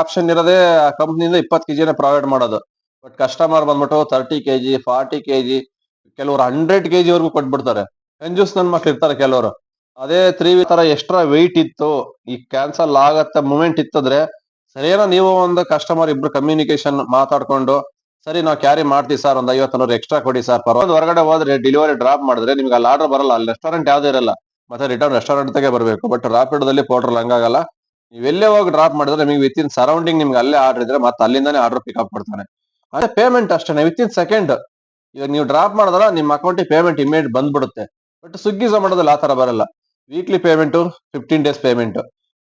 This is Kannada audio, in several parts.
ಆಪ್ಷನ್ ಇರೋದೇ ಕಂಪ್ನಿಯಿಂದ ಇಪ್ಪತ್ತು ಕೆಜಿನೇ ಪ್ರೊವೈಡ್ ಮಾಡೋದು. ಬಟ್ ಕಸ್ಟಮರ್ ಬಂದ್ಬಿಟ್ಟು ತರ್ಟಿ ಕೆಜಿ ಫಾರ್ಟಿ ಕೆಜಿ, ಕೆಲವರು ಹಂಡ್ರೆಡ್ ಕೆಜಿ ವರೆಗೂ ಕೊಟ್ಬಿಡ್ತಾರೆ. ಕಂಜೂಸ್ ನನ್ ಮಕ್ಳು ಇರ್ತಾರೆ ಕೆಲವರು. ಅದೇ ತ್ರೀ ತರ ಎಕ್ಸ್ಟ್ರಾ ವೆಯ್ಟ್ ಇತ್ತು, ಈ ಕ್ಯಾನ್ಸಲ್ ಆಗತ್ತ ಮೂಮೆಂಟ್ ಇತ್ತಂದ್ರೆ, ಸರಿಯಾನ ನೀವು ಒಂದು ಕಸ್ಟಮರ್ ಇಬ್ರು ಕಮ್ಯುನಿಕೇಶನ್ ಮಾತಾಡ್ಕೊಂಡು, ಸರಿ, ನಾವು ಕ್ಯಾರಿ ಮಾಡ್ತೀವಿ ಸರ್ ಒಂದು ಐವತ್ತು ನೂರು ಎಕ್ಸ್ಟ್ರಾ ಕೊಡಿ ಸರ್ ಪರವಾಗಿ ಹೊರಗಡೆ ಹೋದ್ರೆ ಡೆಲಿವರಿ ಡ್ರಾಪ್ ಮಾಡಿದ್ರೆ ನಿಮ್ಗೆ ಅಲ್ಲಿ ಆರ್ಡರ್ ಬರಲ್ಲ. ಅಲ್ಲಿ ರೆಸ್ಟೋರೆಂಟ್ ಯಾವ್ದು ಇರಲ್ಲ. ಮತ್ತೆ ರಿಟರ್ನ್ ರೆಸ್ಟೋರೆಂಟ್ ತೆಗೆ ಬರಬೇಕು. ಬಟ್ ರಾಪಿಡೋದಲ್ಲಿ ಪೋರ್ಟಲ್ ಹಂಗಾಗಲ್ಲ ನೀವು ಎಲ್ಲೇ ಹೋಗಿ ಡ್ರಾಪ್ ಮಾಡಿದ್ರೆ ನಿಮಗೆ ವಿತ್ ಇನ್ ಸರೌಂಡಿಂಗ್ ನಿಮ್ಗೆ ಅಲ್ಲೇ ಆರ್ಡರ್ ಇದ್ರೆ ಮತ್ತೆ ಅಲ್ಲಿಂದಾನೇ ಆರ್ಡರ್ ಪಿಕಪ್ ಮಾಡ್ತಾನೆ ಅದೇ ಪೇಮೆಂಟ್ ಅಷ್ಟೇ ವಿತ್ ಇನ್ ಸೆಕೆಂಡ್ ಇವಾಗ ನೀವು ಡ್ರಾಪ್ ಮಾಡಿದ್ರ ನಿಮ್ಮ ಅಕೌಂಟಿಗೆ ಪೇಮೆಂಟ್ ಇಮಿಡಿಯೇಟ್ ಬಂದ್ಬಿಡುತ್ತೆ. ಬಟ್ ಸ್ವಿಗ್ಗಿ ಝೊಮ್ಯಾಟೋದಲ್ಲಿ ಆ ತರ ಬರಲ್ಲ. Weekly payment fifteen days payment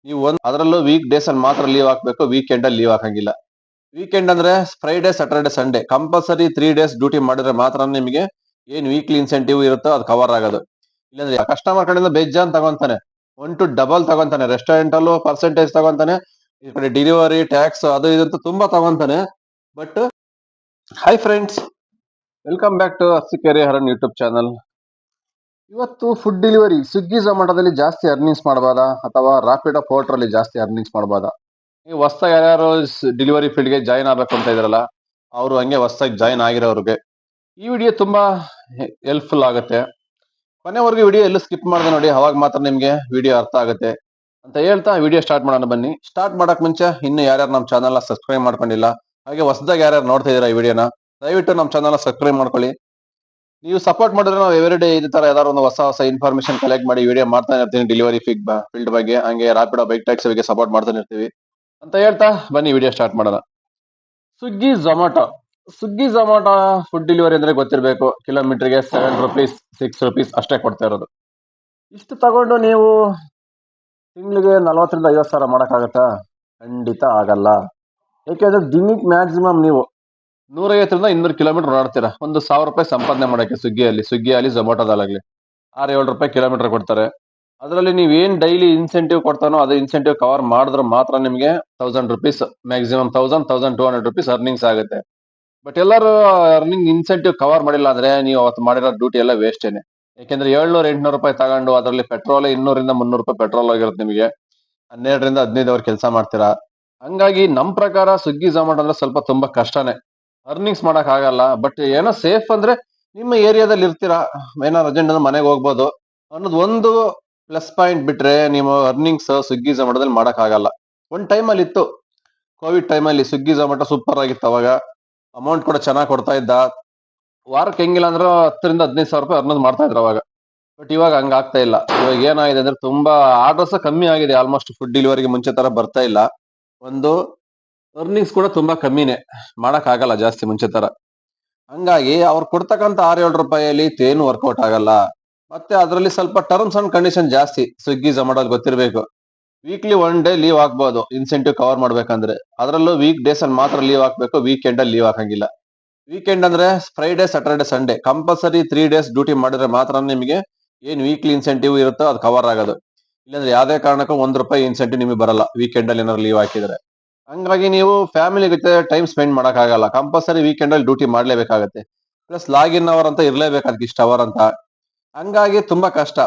ನೀವು ಒಂದ್ ಅದರಲ್ಲೂ ವೀಕ್ ಡೇಸ್ ಅಲ್ಲಿ ಮಾತ್ರ ಲೀವ್ ಹಾಕ್ಬೇಕು ವೀಕೆಂಡ್ ಅಲ್ಲಿ ಲೀವ್ ಹಾಕಂಗಿಲ್ಲ. ವೀಕೆಂಡ್ ಅಂದ್ರೆ Friday Saturday Sunday compulsory three days duty ಮಾಡಿದ್ರೆ ಮಾತ್ರ ನಿಮಗೆ ಏನ್ ವೀಕ್ಲಿ ಇನ್ಸೆಂಟಿವ್ ಇರುತ್ತೋ ಅದು ಕವರ್ ಆಗೋದು. ಇಲ್ಲಾಂದ್ರೆ ಕಸ್ಟಮರ್ ಕಡೆಯಿಂದ ಬೇಜಾನ್ ತಗೊಂತಾನೆ. ಒನ್ ಟು ಡಬಲ್ ತಗೊಂತಾನೆ ರೆಸ್ಟೋರೆಂಟ್ ಅಲ್ಲೂ ಪರ್ಸೆಂಟೇಜ್ ತಗೊಂತಾನೆ ಡಿಲಿವರಿ ಟ್ಯಾಕ್ಸ್ ಅದು ಇದಂತೂ ತುಂಬಾ ತಗೊಂತಾನೆ. But hi friends welcome back to Arsikere Haran YouTube channel ಇವತ್ತು ಫುಡ್ ಡೆಲಿವರಿ ಸ್ವಿಗ್ಗಿ ಝೊಮ್ಯಾಟೋದಲ್ಲಿ ಜಾಸ್ತಿ ಅರ್ನಿಂಗ್ಸ್ ಮಾಡಬಹುದಾ ಅಥವಾ ರಾಪಿಡೋ ಅಲ್ಲಿ ಜಾಸ್ತಿ ಅರ್ನಿಂಗ್ಸ್ ಮಾಡಬಹುದಾ ನೀವು ಹೊಸ್ದಾಗಿ ಯಾರ್ಯಾರು ಡೆಲಿವರಿ ಫೀಲ್ಡ್ಗೆ ಜಾಯಿನ್ ಆಗ್ಬೇಕು ಅಂತ ಇದ್ರಲ್ಲ, ಅವರು ಹಂಗೆ ಹೊಸ್ದಾಗಿ ಜಾಯಿನ್ ಆಗಿರೋರಿಗೆ ಈ ವಿಡಿಯೋ ತುಂಬಾ ಹೆಲ್ಪ್ಫುಲ್ ಆಗುತ್ತೆ. ಕೊನೆವರೆಗೂ ವಿಡಿಯೋ ಎಲ್ಲೂ ಸ್ಕಿಪ್ ಮಾಡಿದೆ ನೋಡಿ, ಅವಾಗ ಮಾತ್ರ ನಿಮಗೆ ವಿಡಿಯೋ ಅರ್ಥ ಆಗುತ್ತೆ. ಅಂತ ಹೇಳ್ತಾ ವಿಡಿಯೋ ಸ್ಟಾರ್ಟ್ ಮಾಡೋಣ ಬನ್ನಿ. ಸ್ಟಾರ್ಟ್ ಮಾಡಕ್ ಮುಂಚೆ ಇನ್ನು ಯಾರ್ಯಾರು ನಮ್ಮ ಚಾನಲ್ನ ಸಬ್ಸ್ಕ್ರೈಬ್ ಮಾಡ್ಕೊಂಡಿಲ್ಲ, ಹಾಗೆ ಹೊಸದಾಗಿ ಯಾರ್ಯಾರು ನೋಡ್ತಾ ಇದ್ದೀರಾ ಈ ವಿಡಿಯೋನ ದಯವಿಟ್ಟು ನಮ್ಮ ಚಾನಲ್ನ ಸಬ್ಸ್ಕ್ರೈಬ್ ಮಾಡ್ಕೊಳ್ಳಿ. ನೀವು ಸಪೋರ್ಟ್ ಮಾಡಿದ್ರೆ ನಾವು ಎವ್ರಿ ಡೇ ಇದೇ ತರ ಯಾವ್ದಾದ್ರು ಒಂದು ಹೊಸ ಹೊಸ ಇನ್ಫಾರ್ಮೇಶನ್ ಕಲೆಕ್ಟ್ ಮಾಡಿ ವಿಡಿಯೋ ಮಾಡ್ತಾನೆ ಇರ್ತೀನಿ ಡೆಲಿವರಿ ಫಿಗ್ ಫೀಲ್ಡ್ ಬಗ್ಗೆ, ಹಂಗೆ ರಾಪಿಡೋ ಬೈಕ್ ಟ್ಯಾಕ್ಸಿ ಬಗ್ಗೆ ಸಪೋರ್ಟ್ ಮಾಡ್ತಾನೆ ಇರ್ತೀವಿ. ಅಂತ ಹೇಳ್ತಾ ಬನ್ನಿ ವಿಡಿಯೋ ಸ್ಟಾರ್ಟ್ ಮಾಡೋಣ. ಸ್ವಿಗ್ಗಿ ಝೊಮ್ಯಾಟೊ ಸ್ವಿಗ್ಗಿ ಝೊಮ್ಯಾಟೊ ಫುಡ್ ಡೆಲಿವರಿ ಅಂದ್ರೆ ಗೊತ್ತಿರಬೇಕು. ಕಿಲೋಮೀಟರ್ಗೆ ಸೆವೆನ್ ರುಪೀಸ್ ಸಿಕ್ಸ್ ರುಪೀಸ್ ಅಷ್ಟೇ ಕೊಡ್ತಾ ಇರೋದು. ಇಷ್ಟು ತಗೊಂಡು ನೀವು ತಿಂಗಳಿಗೆ ನಲವತ್ತರಿಂದ ಐವತ್ತು ಸಾವಿರ ಮಾಡೋಕ್ಕಾಗತ್ತಾ? ಖಂಡಿತ ಆಗಲ್ಲ. ಯಾಕೆಂದ್ರೆ ದಿನಕ್ಕೆ ಮ್ಯಾಕ್ಸಿಮಮ್ ನೀವು ನೂರೈವತ್ತರಿಂದ ಇನ್ನೂರು ಕಿಲೋಮೀಟರ್ ಓಡಾಡ್ತೀರಾ. ಒಂದು ಸಾವಿರ ರೂಪಾಯಿ ಸಂಪಾದನೆ ಮಾಡೋಕ್ಕೆ ಸ್ವಿಗ್ಗಿಯಲ್ಲಿ ಸ್ವಿಗ್ಗಿಯಲ್ಲಿ ಝೊಮ್ಯಾಟೋದಲ್ಲಾಗಲಿ ಆರು ಏಳು ರೂಪಾಯಿ ಕಿಲೋಮೀಟರ್ ಕೊಡ್ತಾರೆ. ಅದರಲ್ಲಿ ನೀವು ಏನು ಡೈಲಿ ಇನ್ಸೆಂಟಿವ್ ಕೊಡ್ತಾನೋ ಅದು ಇನ್ಸೆಂಟಿವ್ ಕವರ್ ಮಾಡಿದ್ರೆ ಮಾತ್ರ ನಿಮಗೆ thousand rupees maximum thousand thousand two hundred rupees earnings ಆಗುತ್ತೆ. ಬಟ್ ಎಲ್ಲರೂ ಅರ್ನಿಂಗ್ ಇನ್ಸೆಂಟಿವ್ ಕವರ್ ಮಾಡಿಲ್ಲ ಅಂದ್ರೆ ನೀವು ಅವತ್ತು ಮಾಡಿರೋ ಡ್ಯೂಟಿ ಎಲ್ಲ ವೇಸ್ಟೇನೆ ಯಾಕೆಂದ್ರೆ ಏಳ್ನೂರು, ಎಂಟ್ನೂರು ರೂಪಾಯಿ ತಗೊಂಡು ಅದರಲ್ಲಿ ಪೆಟ್ರೋಲ್ ಇನ್ನೂರಿಂದ ಮುನ್ನೂರು ರೂಪಾಯಿ ಪೆಟ್ರೋಲ್ ಆಗಿರುತ್ತೆ ನಿಮಗೆ. ಹನ್ನೆರಡರಿಂದ ಹದಿನೈದು ಅವರ್ ಕೆಲಸ ಮಾಡ್ತೀರಾ. ಹಂಗಾಗಿ ನಮ್ಮ ಪ್ರಕಾರ ಸ್ವಿಗ್ಗಿ ಝೊಮ್ಯಾಟೊ ಅಂದ್ರೆ ಸ್ವಲ್ಪ ತುಂಬಾ ಕಷ್ಟನೇ. ಅರ್ನಿಂಗ್ಸ್ ಆಗಲ್ಲ. ಬಟ್ ಏನೋ ಸೇಫ್ ಅಂದ್ರೆ ನಿಮ್ಮ ಏರಿಯಾದಲ್ಲಿ ಇರ್ತೀರಾ. ಏನೋ ಅರ್ಜೆಂಟ್ ಅಂದ್ರೆ ಮನೆಗೆ ಹೋಗ್ಬೋದು. ಅನ್ನೋದು ಒಂದು ಪ್ಲಸ್ ಪಾಯಿಂಟ್ ಬಿಟ್ರೆ ನೀವು ಅರ್ನಿಂಗ್ಸ್ ಸ್ವಿಗ್ಗಿ ಝೊಮ್ಯಾಟೊದಲ್ಲಿ ಮಾಡೋಕ್ಕಾಗಲ್ಲ ಒಂದ್ ಟೈಮಲ್ಲಿ ಇತ್ತು. ಕೋವಿಡ್ ಟೈಮಲ್ಲಿ ಸ್ವಿಗ್ಗಿ ಝೊಮ್ಯಾಟೊ ಸೂಪರ್ ಆಗಿತ್ತು ಅವಾಗ. ಅಮೌಂಟ್ ಕೂಡ ಚೆನ್ನಾಗಿ ಕೊಡ್ತಾ ಇದ್ದ. ವಾರಕ್ಕೆ ಹೆಂಗಿಲ್ಲ ಅಂದ್ರೆ ಹತ್ತರಿಂದ ಹದಿನೈದು ಸಾವಿರ ರೂಪಾಯಿ ಅರ್ನೋದು ಮಾಡ್ತಾ ಇದ್ರು ಅವಾಗ. ಬಟ್ ಇವಾಗ ಹಂಗ ಆಗ್ತಾ ಇಲ್ಲ. ಇವಾಗ ಏನಾಗಿದೆ ಅಂದ್ರೆ ತುಂಬಾ ಆರ್ಡರ್ಸ್ ಕಮ್ಮಿ ಆಗಿದೆ. ಆಲ್ಮೋಸ್ಟ್ ಫುಡ್ ಡೆಲಿವರಿಗೆ ಮುಂಚೆ ತರ ಬರ್ತಾ ಇಲ್ಲ. ಒಂದು ಅರ್ನಿಂಗ್ಸ್ ಕೂಡ ತುಂಬಾ ಕಮ್ಮಿನೇ. ಮಾಡಕ್ ಆಗಲ್ಲ ಜಾಸ್ತಿ ಮುಂಚೆ ತರ. ಹಂಗಾಗಿ ಅವ್ರು ಕೊಡ್ತಕ್ಕಂತ ಆರ್ ಏಳು ರೂಪಾಯಿಯಲ್ಲಿ ಏನು ವರ್ಕೌಟ್ ಆಗಲ್ಲ. ಮತ್ತೆ ಅದರಲ್ಲಿ ಸ್ವಲ್ಪ ಟರ್ಮ್ಸ್ ಅಂಡ್ ಕಂಡೀಷನ್ ಜಾಸ್ತಿ. ಸ್ವಿಗ್ಗಿ ಝೊಮ್ಯಾಟೊ ಗೊತ್ತಿರಬೇಕು. ವೀಕ್ಲಿ ಒನ್ ಡೇ ಲೀವ್ ಹಾಕ್ಬೋದು ಇನ್ಸೆಂಟಿವ್ ಕವರ್ ಮಾಡ್ಬೇಕಂದ್ರೆ. ಅದರಲ್ಲೂ ವೀಕ್ ಡೇಸ್ ಅಲ್ಲಿ ಮಾತ್ರ ಲೀವ್ ಹಾಕ್ಬೇಕು ವೀಕೆಂಡ್ ಅಲ್ಲಿ ಲೀವ್ ಹಾಕಂಗಿಲ್ಲ ವೀಕೆಂಡ್ ಅಂದ್ರೆ Friday Saturday Sunday compulsory three days duty ಮಾಡಿದ್ರೆ ಮಾತ್ರ ನಿಮಗೆ ಏನು ವೀಕ್ಲಿ ಇನ್ಸೆಂಟಿವ್ ಇರುತ್ತೋ ಅದು ಕವರ್ ಆಗೋದು. ಇಲ್ಲಾಂದ್ರೆ ಯಾವುದೇ ಕಾರಣಕ್ಕೂ ಒಂದು ರೂಪಾಯಿ ಇನ್ಸೆಂಟಿವ್ ನಿಮಗೆ ಬರಲ್ಲ. ವೀಕೆಂಡ್ ಅಲ್ಲಿ ಏನಾದ್ರು ಲೀವ್ ಹಾಕಿದ್ರೆ. ಹಂಗಾಗಿ ನೀವು ಫ್ಯಾಮಿಲಿ ಜೊತೆ ಟೈಮ್ ಸ್ಪೆಂಡ್ ಮಾಡೋಕ್ಕಾಗಲ್ಲ. ಕಂಪಲ್ಸರಿ ವೀಕೆಂಡ್ ಅಲ್ಲಿ ಡ್ಯೂಟಿ ಮಾಡ್ಲೇಬೇಕಾಗತ್ತೆ. ಪ್ಲಸ್ ಲಾಗಿನ್ ಅವರ್ ಅಂತ ಇರಲೇಬೇಕು ಅದಕ್ಕೆ ಇಷ್ಟ ಅವರ್ ಅಂತ. ಹಂಗಾಗಿ ತುಂಬಾ ಕಷ್ಟ.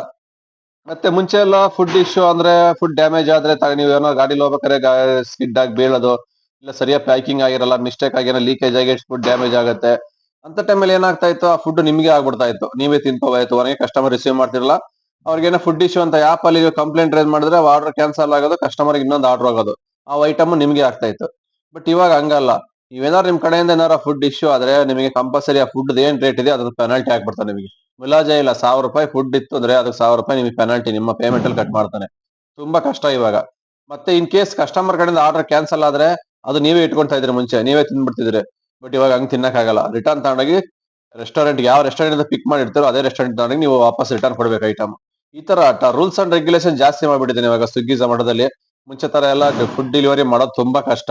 ಮತ್ತೆ ಮುಂಚೆ ಎಲ್ಲ ಫುಡ್ ಇಶ್ಯೂ ಅಂದ್ರೆ ಫುಡ್ ಡ್ಯಾಮೇಜ್ ಆದ್ರೆ ತ- ನೀವು ಏನೋ ಗಾಡಿಲಿ ಹೋಗ್ಬೇಕಾದ್ರೆ ಸ್ಕಿಡ್ ಆಗಿ ಬೀಳೋದು, ಇಲ್ಲ ಸರಿಯಾಗಿ ಪ್ಯಾಕಿಂಗ್ ಆಗಿರಲ್ಲ ಮಿಸ್ಟೇಕ್ ಆಗಿ ಏನೋ ಲೀಕೇಜ್ ಆಗಿ ಫುಡ್ ಡ್ಯಾಮೇಜ್ ಆಗುತ್ತೆ. ಅಂತ ಟೈಮಲ್ಲಿ ಏನಾಗ್ತಾ ಇತ್ತು, ಆ ಫುಡ್ ನಿಮಗೆ ಆಗ್ಬಿಡ್ತಾ ಇತ್ತು. ನೀವೇ ತಿನ್ಕೋಬಾಯ್ತು ಹೊರಗೆ ಕಸ್ಟಮರ್ ರಿಸೀವ್ ಮಾಡ್ತಿರಲ್ಲ ಅವ್ರಿಗೇನೋ ಫುಡ್ ಇಶ್ಯೂ ಅಂತ ಆಪ್ ಅಲ್ಲಿ ಕಂಪ್ಲೇಂಟ್ ರೇಸ್ ಮಾಡಿದ್ರೆ ಆರ್ಡರ್ ಕ್ಯಾನ್ಸಲ್ ಆಗೋದು ಕಸ್ಟಮರ್ ಇನ್ನೊಂದು ಆರ್ಡರ್ ಆಗೋದು. ಆ ಐಟಮ್ ನಿಮಗೆ ಆಗ್ತಾ ಇತ್ತು. ಬಟ್ ಇವಾಗ ಹಂಗಲ್ಲ. ನೀವೇನಾದ್ರು ನಿಮ್ ಕಡೆಯಿಂದ ಏನಾರ ಫುಡ್ ಇಶ್ಯೂ ಆದ್ರೆ ನಿಮಗೆ ಕಂಪಲ್ಸರಿ ಆ ಫುಡ್ ಏನ್ ರೇಟ್ ಇದೆ ಅದ್ರ ಪೆನಾಲ್ಟಿ ಆಗ್ಬಿಡ್ತಾರೆ ನಿಮಗೆ. ಮುಲಾಜೆ ಇಲ್ಲ, ಸಾವಿರ ರೂಪಾಯಿ ಫುಡ್ ಇತ್ತು ಅಂದ್ರೆ ಅದಕ್ಕೆ ಸಾವಿರ ರೂಪಾಯಿ ನಿಮಗೆ ಪೆನಾಲ್ಟಿ ನಿಮ್ಮ ಪೇಮೆಂಟ್ ಅಲ್ಲಿ ಕಟ್ ಮಾಡ್ತಾನೆ. ತುಂಬಾ ಕಷ್ಟ ಇವಾಗ. ಮತ್ತೆ ಇನ್ ಕೇಸ್ ಕಸ್ಟಮರ್ ಕಡೆಯಿಂದ ಆರ್ಡರ್ ಕ್ಯಾನ್ಸಲ್ ಆದ್ರೆ ಅದು ನೀವೇ ಇಟ್ಕೊಂತ ಇದ್ರಿ ಮುಂಚೆ, ನೀವೇ ತಿನ್ಬಿಡ್ತಿದ್ರೆ ಬಟ್ ಇವಾಗ ಹಂಗೆ ತಿನ್ನಕ್ ಆಗಲ್ಲ. ರಿಟರ್ನ್ ತಗೊಂಡೋಗಿ ರೆಸ್ಟೋರೆಂಟ್ ಯಾವ ರೆಸ್ಟೋರೆಂಟ್ ಇಂದ ಪಿಕ್ ಮಾಡಿರ್ತಾರೋ ಅದೇ ರೆಸ್ಟೋರೆಂಟ್ ತಗೊಂಡೋಗಿ ನೀವು ವಾಪಸ್ ರಿಟರ್ನ್ ಕೊಡ್ಬೇಕು ಐಟಮ್ ಈ ತರ ರೂಲ್ಸ್ ಅಂಡ್ ರೆಗ್ಯುಲೇಷನ್ ಜಾಸ್ತಿ ಮಾಡ್ಬಿಟ್ಟಿದ್ದೀನಿ ಇವಾಗ ಸ್ವಿಗ್ಗಿ ಝೊಮ್ಯಾಟೊದಲ್ಲಿ ಮುಂಚೆ ತರ ಎಲ್ಲ ಫುಡ್ ಡೆಲಿವರಿ ಮಾಡೋದು ತುಂಬಾ ಕಷ್ಟ.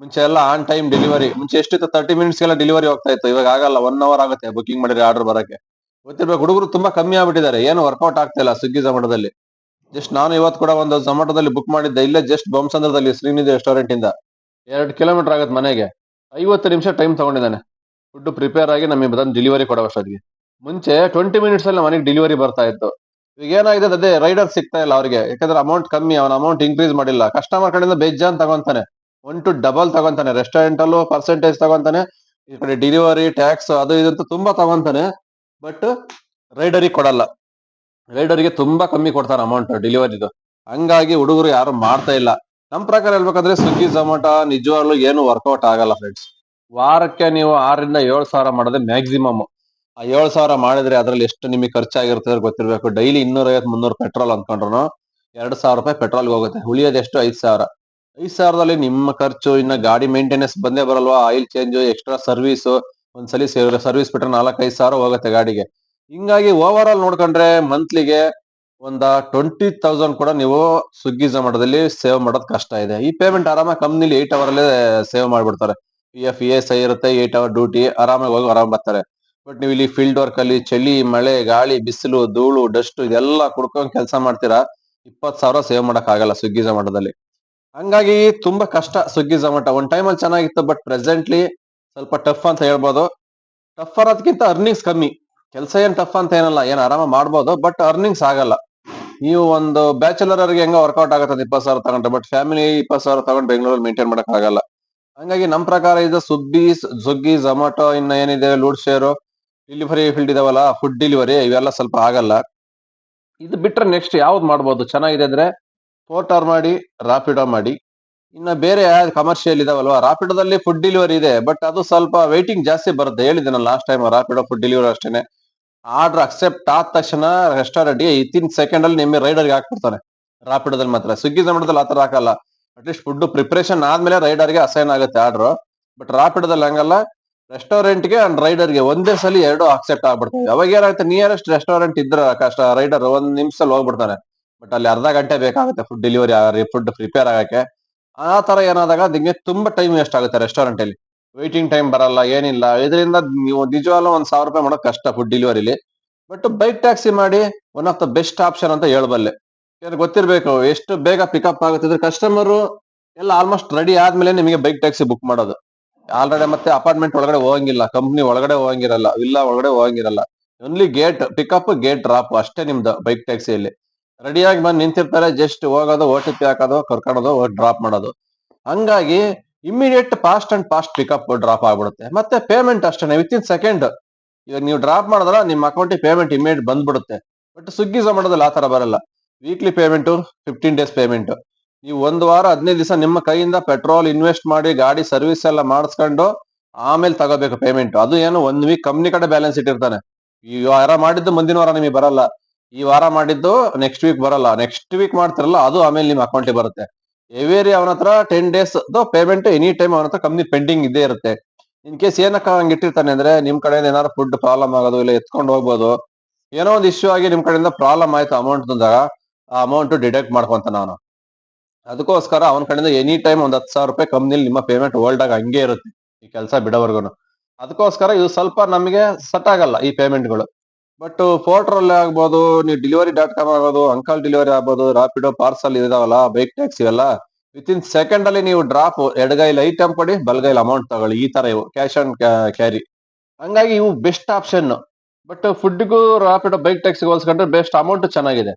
ಮುಂಚೆ ಎಲ್ಲ ಆನ್ ಟೈಮ್ ಡೆಲಿವರಿ ಮುಂಚೆ ಎಷ್ಟಿತ್ತು? ತರ್ಟಿ ಮಿನಿಟ್ಸ್ ಎಲ್ಲ ಡೆಲಿವರಿ ಹೋಗ್ತಾ ಇತ್ತು. ಇವಾಗ ಆಗಲ್ಲ ಒನ್ ಅವರ್ ಆಗುತ್ತೆ ಬುಕಿಂಗ್ ಮಾಡಿದ್ರೆ ಆರ್ಡರ್ ಬರಕ್ಕೆ. ಗೊತ್ತಿರ್ಬೇಕು ಹುಡುಗರು ತುಂಬಾ ಕಮ್ಮಿ ಆಗ್ಬಿಟ್ಟಿದ್ದಾರೆ. ಏನು ವರ್ಕೌಟ್ ಆಗ್ತಾ ಇಲ್ಲ ಸ್ವಿಗ್ಗಿ ಝೊಮ್ಯಾಟೊದಲ್ಲಿ ಜಸ್ಟ್ ನಾನು ಇವತ್ತು ಕೂಡ ಒಂದು ಜಮಟದಲ್ಲಿ ಬುಕ್ ಮಾಡಿದ್ದೆ. ಇಲ್ಲೇ ಜಸ್ಟ್ ಬೊಮ್ಮಸಂದ್ರದಲ್ಲಿ ಶ್ರೀನಿಧಿ ರೆಸ್ಟೋರೆಂಟ್ ಇಂದ. ಎರಡು ಕಿಲೋಮೀಟರ್ ಆಗುತ್ತೆ ಮನೆಗೆ. ಐವತ್ತು ನಿಮಿಷ ಟೈಮ್ ತಗೊಂಡಿದ್ದಾನೆ. ಫುಡ್ ಪ್ರಿಪೇರ್ ಆಗಿ ನಮಗೆ ಬಂದು ಡೆಲಿವರಿ ಕೊಡೋ ಅಷ್ಟೊತ್ತಿಗೆ. ಮುಂಚೆ ಟ್ವೆಂಟಿ ಮಿನಿಟ್ಸ್ ಅಲ್ಲಿ ಮನೆಗೆ ಡೆಲಿವರಿ ಬರ್ತಾ ಇತ್ತು. ಈಗ ಏನಾಗಿದೆ ಅದೇ ರೈಡರ್ ಸಿಗ್ತಾ ಇಲ್ಲ ಅವರಿಗೆ. ಯಾಕಂದ್ರೆ ಅಮೌಂಟ್ ಕಮ್ಮಿ, ಅವನ ಅಮೌಂಟ್ ಇನ್ಕ್ರೀಸ್ ಮಾಡಿಲ್ಲ. ಕಸ್ಟಮರ್ ಕಡೆಯಿಂದ ಬೇಜಾನ್ ತಗೊಂತಾನೆ. ಒನ್ ಟು ಡಬಲ್ ತಗೊಂತಾನೆ. ರೆಸ್ಟೋರೆಂಟ್ ಅಲ್ಲೂ ಪರ್ಸೆಂಟೇಜ್ ತಗೊಂತಾನೆ. ಈ ಕಡೆ ಡೆಲಿವರಿ ಟ್ಯಾಕ್ಸ್ ಅದು ಇದಂತೂ ತುಂಬಾ ತಗೊಂತಾನೆ. ಬಟ್ ರೈಡರಿಗೆ ಕೊಡಲ್ಲ. ರೈಡರಿಗೆ ತುಂಬಾ ಕಮ್ಮಿ ಕೊಡ್ತಾರೆ ಅಮೌಂಟ್ ಡೆಲಿವರಿದು ಹಂಗಾಗಿ ಹುಡುಗರು ಯಾರು ಮಾಡ್ತಾ ಇಲ್ಲ. ನಮ್ ಪ್ರಕಾರ ಹೇಳ್ಬೇಕಂದ್ರೆ ಸ್ವಿಗ್ಗಿ ಝೊಮ್ಯಾಟೊ ನಿಜವಾಗ್ಲೂ ಏನು ವರ್ಕೌಟ್ ಆಗಲ್ಲ ಫ್ರೆಂಡ್ಸ್ ವಾರಕ್ಕೆ ನೀವು ಆರರಿಂದ ಏಳು ಸಾವಿರ ಮಾಡಿದ್ರೆ ಮ್ಯಾಕ್ಸಿಮಮ್ ಆ ಏಳು ಸಾವಿರ ಮಾಡಿದ್ರೆ ಅದ್ರಲ್ಲಿ ಎಷ್ಟು ನಿಮಗೆ ಖರ್ಚಾಗಿರ್ತದೆ ಗೊತ್ತಿರಬೇಕು. ಡೈಲಿ ಇನ್ನೂರೈವತ್ತು, ಮುನ್ನೂರು ಪೆಟ್ರೋಲ್ ಅಂದ್ಕೊಂಡ್ರು ಎರಡು ಸಾವಿರ ರೂಪಾಯಿ ಪೆಟ್ರೋಲ್ಗೆ ಹೋಗುತ್ತೆ. ಉಳಿಯೋದು ಎಷ್ಟು? ಐದು ಸಾವಿರ. ಐದು ಸಾವಿರದಲ್ಲಿ ನಿಮ್ಮ ಖರ್ಚು, ಇನ್ನ ಗಾಡಿ ಮೇಂಟೆನೆನ್ಸ್ ಬಂದೇ ಬರಲ್ವಾ? ಆಯಿಲ್ ಚೇಂಜ್ ಎಕ್ಸ್ಟ್ರಾ ಸರ್ವಿಸ್ ಒಂದ್ಸಲಿ ಸರ್ವಿಸ್ ಬಿಟ್ರೆ ನಾಲ್ಕೈದು ಸಾವಿರ ಹೋಗುತ್ತೆ ಗಾಡಿಗೆ. ಹಿಂಗಾಗಿ ಓವರ್ ಆಲ್ ನೋಡ್ಕೊಂಡ್ರೆ ಮಂತ್ಲಿಗೆ ಒಂದ ಟ್ವೆಂಟಿ ತೌಸಂಡ್ ಕೂಡ ನೀವು ಸುಗ್ಗಿ ಝೊಮ್ಯಾಟೊದಲ್ಲಿ ಸೇವ್ ಮಾಡೋದು ಕಷ್ಟ ಇದೆ. ಈ ಪೇಮೆಂಟ್ ಆರಾಮಾಗಿ ಕಂಪ್ನಿಲಿ ಏಟ್ ಅವರ್ ಅಲ್ಲೇ ಸೇವ್ ಮಾಡ್ಬಿಡ್ತಾರೆ. P F E S I ಇರುತ್ತೆ ಏಟ್ ಅವರ್ ಡ್ಯೂಟಿ ಆರಾಮಾಗಿ ಹೋಗಿ ಆರಾಮ್ ಬರ್ತಾರೆ. ಬಟ್ ನೀವು ಇಲ್ಲಿ ಫೀಲ್ಡ್ ವರ್ಕ್ ಅಲ್ಲಿ ಚಳಿ, ಮಳೆ, ಗಾಳಿ, ಬಿಸಿಲು, ಧೂಳು ಡಸ್ಟ್ ಇದೆಲ್ಲ ಕುಡ್ಕೊಂಡ್ ಕೆಲಸ ಮಾಡ್ತೀರಾ ಇಪ್ಪತ್ ಸಾವಿರ ಸೇವ್ ಮಾಡಕ್ ಆಗಲ್ಲ ಸುಗ್ಗಿ ಝೊಮ್ಯಾಟೊದಲ್ಲಿ ಹಂಗಾಗಿ ತುಂಬಾ ಕಷ್ಟ ಸ್ವಿಗ್ಗಿ ಒನ್ ಒಂದ್ ಅಲ್ಲಿ ಚೆನ್ನಾಗಿತ್ತು ಬಟ್ ಪ್ರೆಸೆಂಟ್ಲಿ ಸ್ವಲ್ಪ ಟಫ್ ಅಂತ ಹೇಳ್ಬೋದು. ಟಫ್ ಅನ್ನೋದಕ್ಕಿಂತ ಅರ್ನಿಂಗ್ಸ್ ಕಮ್ಮಿ. ಕೆಲಸ ಏನ್ ಟಫ್ ಅಂತ ಏನಲ್ಲ, ಏನ್ ಆರಾಮ ಮಾಡ್ಬೋದು ಬಟ್ ಅರ್ನಿಂಗ್ಸ್ ಆಗಲ್ಲ. ನೀವು ಒಂದು ಬ್ಯಾಚುಲರ್ ಅವ್ರಿಗೆ ಹೆಂಗ ವರ್ಕೌಟ್ ಆಗುತ್ತೆ ಇಪ್ಪತ್ತು ಸಾವಿರ ತಗೊಂಡ್ರೆ ಬಟ್ ಫ್ಯಾಮಿಲಿ ಇಪ್ಪತ್ತು ಸಾವಿರ ತಗೊಂಡು ಬೆಂಗಳೂರಲ್ಲಿ ಮೇಂಟೈನ್ ಮಾಡಕ್ ಆಗಲ್ಲ. ಹಂಗಾಗಿ ನಮ್ ಪ್ರಕಾರ ಇದು ಸುಗ್ಗಿ ಜುಗ್ಗಿ ಝೊಮ್ಯಾಟೊ ಇನ್ನ ಏನಿದೆ ಲೂಡ್ ಶೇರು ಡೆಲಿವರಿ ಫೀಲ್ಡ್ ಇದಾವಲ್ಲ ಫುಡ್ ಡೆಲಿವರಿ ಇವೆಲ್ಲ ಸ್ವಲ್ಪ ಆಗಲ್ಲ. ಇದು ಬಿಟ್ರೆ ನೆಕ್ಸ್ಟ್ ಯಾವ್ದು ಮಾಡ್ಬೋದು? ಚೆನ್ನಾಗಿದೆ ಅಂದ್ರೆ ಫೋರ್ಟಾರ್ ಮಾಡಿ ರಾಪಿಡೋ ಮಾಡಿ. ಇನ್ನ ಬೇರೆ ಕಮರ್ಷಿಯಲ್ ಇದಾವಲ್ವಾ? ರಾಪಿಡೋದಲ್ಲಿ ಫುಡ್ ಡೆಲಿವರಿ ಇದೆ ಬಟ್ ಅದು ಸ್ವಲ್ಪ ವೈಟಿಂಗ್ ಜಾಸ್ತಿ ಬರುತ್ತೆ. ಹೇಳಿದೆ last time Rapido food delivery ಅಷ್ಟೇನೆ. ಆರ್ಡರ್ ಅಕ್ಸೆಪ್ಟ್ ಆದ ತಕ್ಷಣ ರೆಸ್ಟೋರೆಂಟ್ಗೆ ಇತ್ತಿನ ಸೆಕೆಂಡ್ ಅಲ್ಲಿ ನಿಮಗೆ ರೈಡರ್ಗೆ ಹಾಕ್ಬಿಡ್ತಾನೆ ರಾಪಿಡೋದಲ್ಲಿ ಮಾತ್ರ. ಸ್ವಿಗ್ಗಿ ಝೊಮ್ಯಾಟೊದಲ್ಲಿ ಆತರ ಹಾಕಲ್ಲ. ಅಟ್ಲೀಸ್ಟ್ ಫುಡ್ ಪ್ರಿಪರೇಷನ್ ಆದ್ಮೇಲೆ ರೈಡರ್ಗೆ ಅಸೈನ್ ಆಗುತ್ತೆ ಆರ್ಡರ್ ಬಟ್ ರಾಪಿಡೋದಲ್ಲಿ ಹಂಗಲ್ಲ. ರೆಸ್ಟೋರೆಂಟ್ಗೆ ಅಂಡ್ ರೈಡರ್ಗೆ ಒಂದೇ ಸಲ ಎರಡು ಅಕ್ಸೆಪ್ಟ್ ಆಗ್ಬಿಡ್ತವೆ ಅವಾಗ ಏನಾಗುತ್ತೆ ನಿಯರೆಸ್ಟ್ ರೆಸ್ಟೋರೆಂಟ್ ಇದ್ರ ಕಷ್ಟ ರೈಡರ್ ಒಂದ್ ನಿಮಿಷದಲ್ಲಿ ಹೋಗ್ಬಿಡ್ತಾನೆ. ಬಟ್ ಅಲ್ಲಿ ಅರ್ಧ ಗಂಟೆ ಬೇಕಾಗುತ್ತೆ ಫುಡ್ ಡೆಲಿವರಿ ಫುಡ್ ಪ್ರಿಪೇರ್ ಆಗಕ್ಕೆ. ಆ ತರ ಏನಾದಾಗ ನಿಮಗೆ ತುಂಬಾ ಟೈಮ್ ವೇಸ್ಟ್ ಆಗುತ್ತೆ ರೆಸ್ಟೋರೆಂಟ್ ಅಲ್ಲಿ. ವೇಟಿಂಗ್ ಟೈಮ್ ಬರಲ್ಲ, ಏನಿಲ್ಲ. ಇದರಿಂದ ನೀವು ನಿಜವಾಗ್ಲೂ ಒಂದ್ ಸಾವಿರ ರೂಪಾಯಿ ಮಾಡೋದು ಕಷ್ಟ ಫುಡ್ ಡೆಲಿವರಿಲಿ ಬಟ್ ಬೈಕ್ ಟ್ಯಾಕ್ಸಿ ಮಾಡಿ one of the best option ಅಂತ ಹೇಳ್ಬಲ್ಲೆ. ಯಾಕಂದ್ರೆ ಗೊತ್ತಿರಬೇಕು, ಎಷ್ಟು ಬೇಗ ಪಿಕಪ್ ಆಗುತ್ತೆ ಕಸ್ಟಮರ್ ಎಲ್ಲ ಆಲ್ಮೋಸ್ಟ್ ರೆಡಿ ಆದ್ಮೇಲೆ ನಿಮಗೆ ಬೈಕ್ ಟ್ಯಾಕ್ಸಿ ಬುಕ್ ಮಾಡೋದು. ಆಲ್ರೆಡಿ ಮತ್ತೆ ಅಪಾರ್ಟ್ಮೆಂಟ್ ಒಳಗಡೆ ಹೋಗಂಗಿಲ್ಲ ಕಂಪ್ನಿ ಒಳಗಡೆ ಹೋಗಂಗಿರಲ್ಲ ವಿಲ್ಲಾ ಒಳಗಡೆ ಹೋಗಂಗಿರಲ್ಲ. Only gate pickup gate drop ಅಷ್ಟೇ ನಿಮ್ದು ಬೈಕ್ ಟ್ಯಾಕ್ಸಿಯಲ್ಲಿ ರೆಡಿಯಾಗಿ ಬಂದು ನಿಂತಿರ್ತಾರೆ. ಜಸ್ಟ್ ಹೋಗೋದು, ಓ ಟಿ ಪಿ ಹಾಕೋದು ಕರ್ಕೊಳೋದು ಡ್ರಾಪ್ ಮಾಡೋದು. ಹಂಗಾಗಿ immediate fast and fast pickup drop ಆಗ್ಬಿಡುತ್ತೆ. ಮತ್ತೆ ಪೇಮೆಂಟ್ ಅಷ್ಟೇ ವಿತ್ ಇನ್ ಸೆಕೆಂಡ್ ಇವಾಗ ನೀವು ಡ್ರಾಪ್ ಮಾಡಿದ್ರೆ ನಿಮ್ಮ ಅಕೌಂಟಿಗೆ ಪೇಮೆಂಟ್ ಇಮಿಡಿಯೇಟ್ ಬಂದ್ಬಿಡುತ್ತೆ. ಬಟ್ ಸ್ವಿಗ್ಗಿ ಝೊಮ್ಯಾಟೊದಲ್ಲಿ ಆ ಥರ ಬರಲ್ಲ. Weekly payment fifteen days payment ನೀವು ಒಂದು ವಾರ, ಹದಿನೈದು ದಿವಸ ನಿಮ್ಮ ಕೈಯಿಂದ ಪೆಟ್ರೋಲ್ ಇನ್ವೆಸ್ಟ್ ಮಾಡಿ, ಗಾಡಿ ಸರ್ವಿಸ್ ಎಲ್ಲ ಮಾಡಿಸ್ಕೊಂಡು ಆಮೇಲೆ ತಗೋಬೇಕು ಪೇಮೆಂಟ್ ಅದು ಏನು, ಒಂದ್ ವೀಕ್ ಕಂಪ್ನಿ ಕಡೆ ಬ್ಯಾಲೆನ್ಸ್ ಇಟ್ಟಿರ್ತಾನೆ. ಈ ವಾರ ಮಾಡಿದ್ದು ಮುಂದಿನ ವಾರ ನಿಮಗೆ ಬರಲ್ಲ. ಈ ವಾರ ಮಾಡಿದ್ದು ನೆಕ್ಸ್ಟ್ ವೀಕ್ ಬರಲ್ಲ. ನೆಕ್ಸ್ಟ್ ವೀಕ್ ಮಾಡ್ತಿರಲ್ಲ, ಅದು ಆಮೇಲೆ ನಿಮ್ಮ ಅಕೌಂಟಿಗೆ ಬರುತ್ತೆ. ಎವೇರಿ ಅವನ ಹತ್ರ ten days payment any time ಅವನ ಹತ್ರ ಕಂಪ್ನಿ ಪೆಂಡಿಂಗ್ ಇದ್ದೇ ಇರುತ್ತೆ. ಇನ್ ಕೇಸ್ ಏನಕ್ಕ ಹಂಗೆ ಇಟ್ಟಿರ್ತಾನೆ ಅಂದ್ರೆ ನಿಮ್ ಕಡೆಯಿಂದ ಏನಾದ್ರು ಫುಡ್ ಪ್ರಾಬ್ಲಮ್ ಆಗೋದು ಇಲ್ಲ ಎತ್ಕೊಂಡು ಹೋಗ್ಬೋದು. ಏನೋ ಒಂದು ಇಶ್ಯೂ ಆಗಿ ನಿಮ್ ಕಡೆಯಿಂದ ಪ್ರಾಬ್ಲಮ್ ಆಯ್ತು ಅಮೌಂಟ್ ತಂದಾಗ ಆ ಅಮೌಂಟ್ ಡಿಡಕ್ಟ್ ಮಾಡ್ಕೊಂತ ನಾನು. ಅದಕ್ಕೋಸ್ಕರ ಅವನ ಕಡೆಯಿಂದ ಎನಿ ಟೈಮ್ ಒಂದ್ ಹತ್ತು ಸಾವಿರ ರೂಪಾಯಿ ಕಂಪ್ನಿಲಿ ನಿಮ್ಮ ಪೇಮೆಂಟ್ ಹೋಲ್ಡ್ ಆಗಿ ಹಂಗೆ ಇರುತ್ತೆ. ಈ ಕೆಲಸ ಬಿಡೋವರ್ಗು ಅದಕ್ಕೋಸ್ಕರ ಇದು ಸ್ವಲ್ಪ ನಮಗೆ ಸೆಟ್ ಆಗಲ್ಲ ಈ ಪೇಮೆಂಟ್ಗಳು ಬಟ್ ಫೋರ್ಟ್ರಲ್ ಆಗ್ಬೋದು, ನೀವು ಡಿಲಿವರಿ ಡಾಟ್ ಕಾಮ್ ಆಗ್ಬೋದು ಅಂಕಲ್ ಡೆಲಿವರಿ ಆಗ್ಬೋದು ರಾಪಿಡೋ ಪಾರ್ಸಲ್ ಇದಾವಲ್ಲ ಬೈಕ್ ಟ್ಯಾಕ್ಸಿ ಇವೆಲ್ಲ ವಿತ್ ಇನ್ ಸೆಕೆಂಡ್ ಅಲ್ಲಿ ನೀವು ಡ್ರಾಪ್ ಎಡಗೈಲಿ ಐಟಮ್ ಕೊಡಿ, ಬಲಗೈಲಿ ಅಮೌಂಟ್ ತಗೊಳ್ಳಿ, ಈ ತರ ಇವು ಕ್ಯಾಶ್ ಆನ್ ಕ್ಯಾರಿ ಹಂಗಾಗಿ ಇವು ಬೆಸ್ಟ್ ಆಪ್ಷನ್ ಬಟ್ ಫುಡ್ಗೂ ರಾಪಿಡೋ ಬೈಕ್ ಟ್ಯಾಕ್ಸಿ ಹೋಲ್ಸ್ಕೊಂಡ್ರೆ ಬೆಸ್ಟ್ ಅಮೌಂಟ್ ಚೆನ್ನಾಗಿದೆ.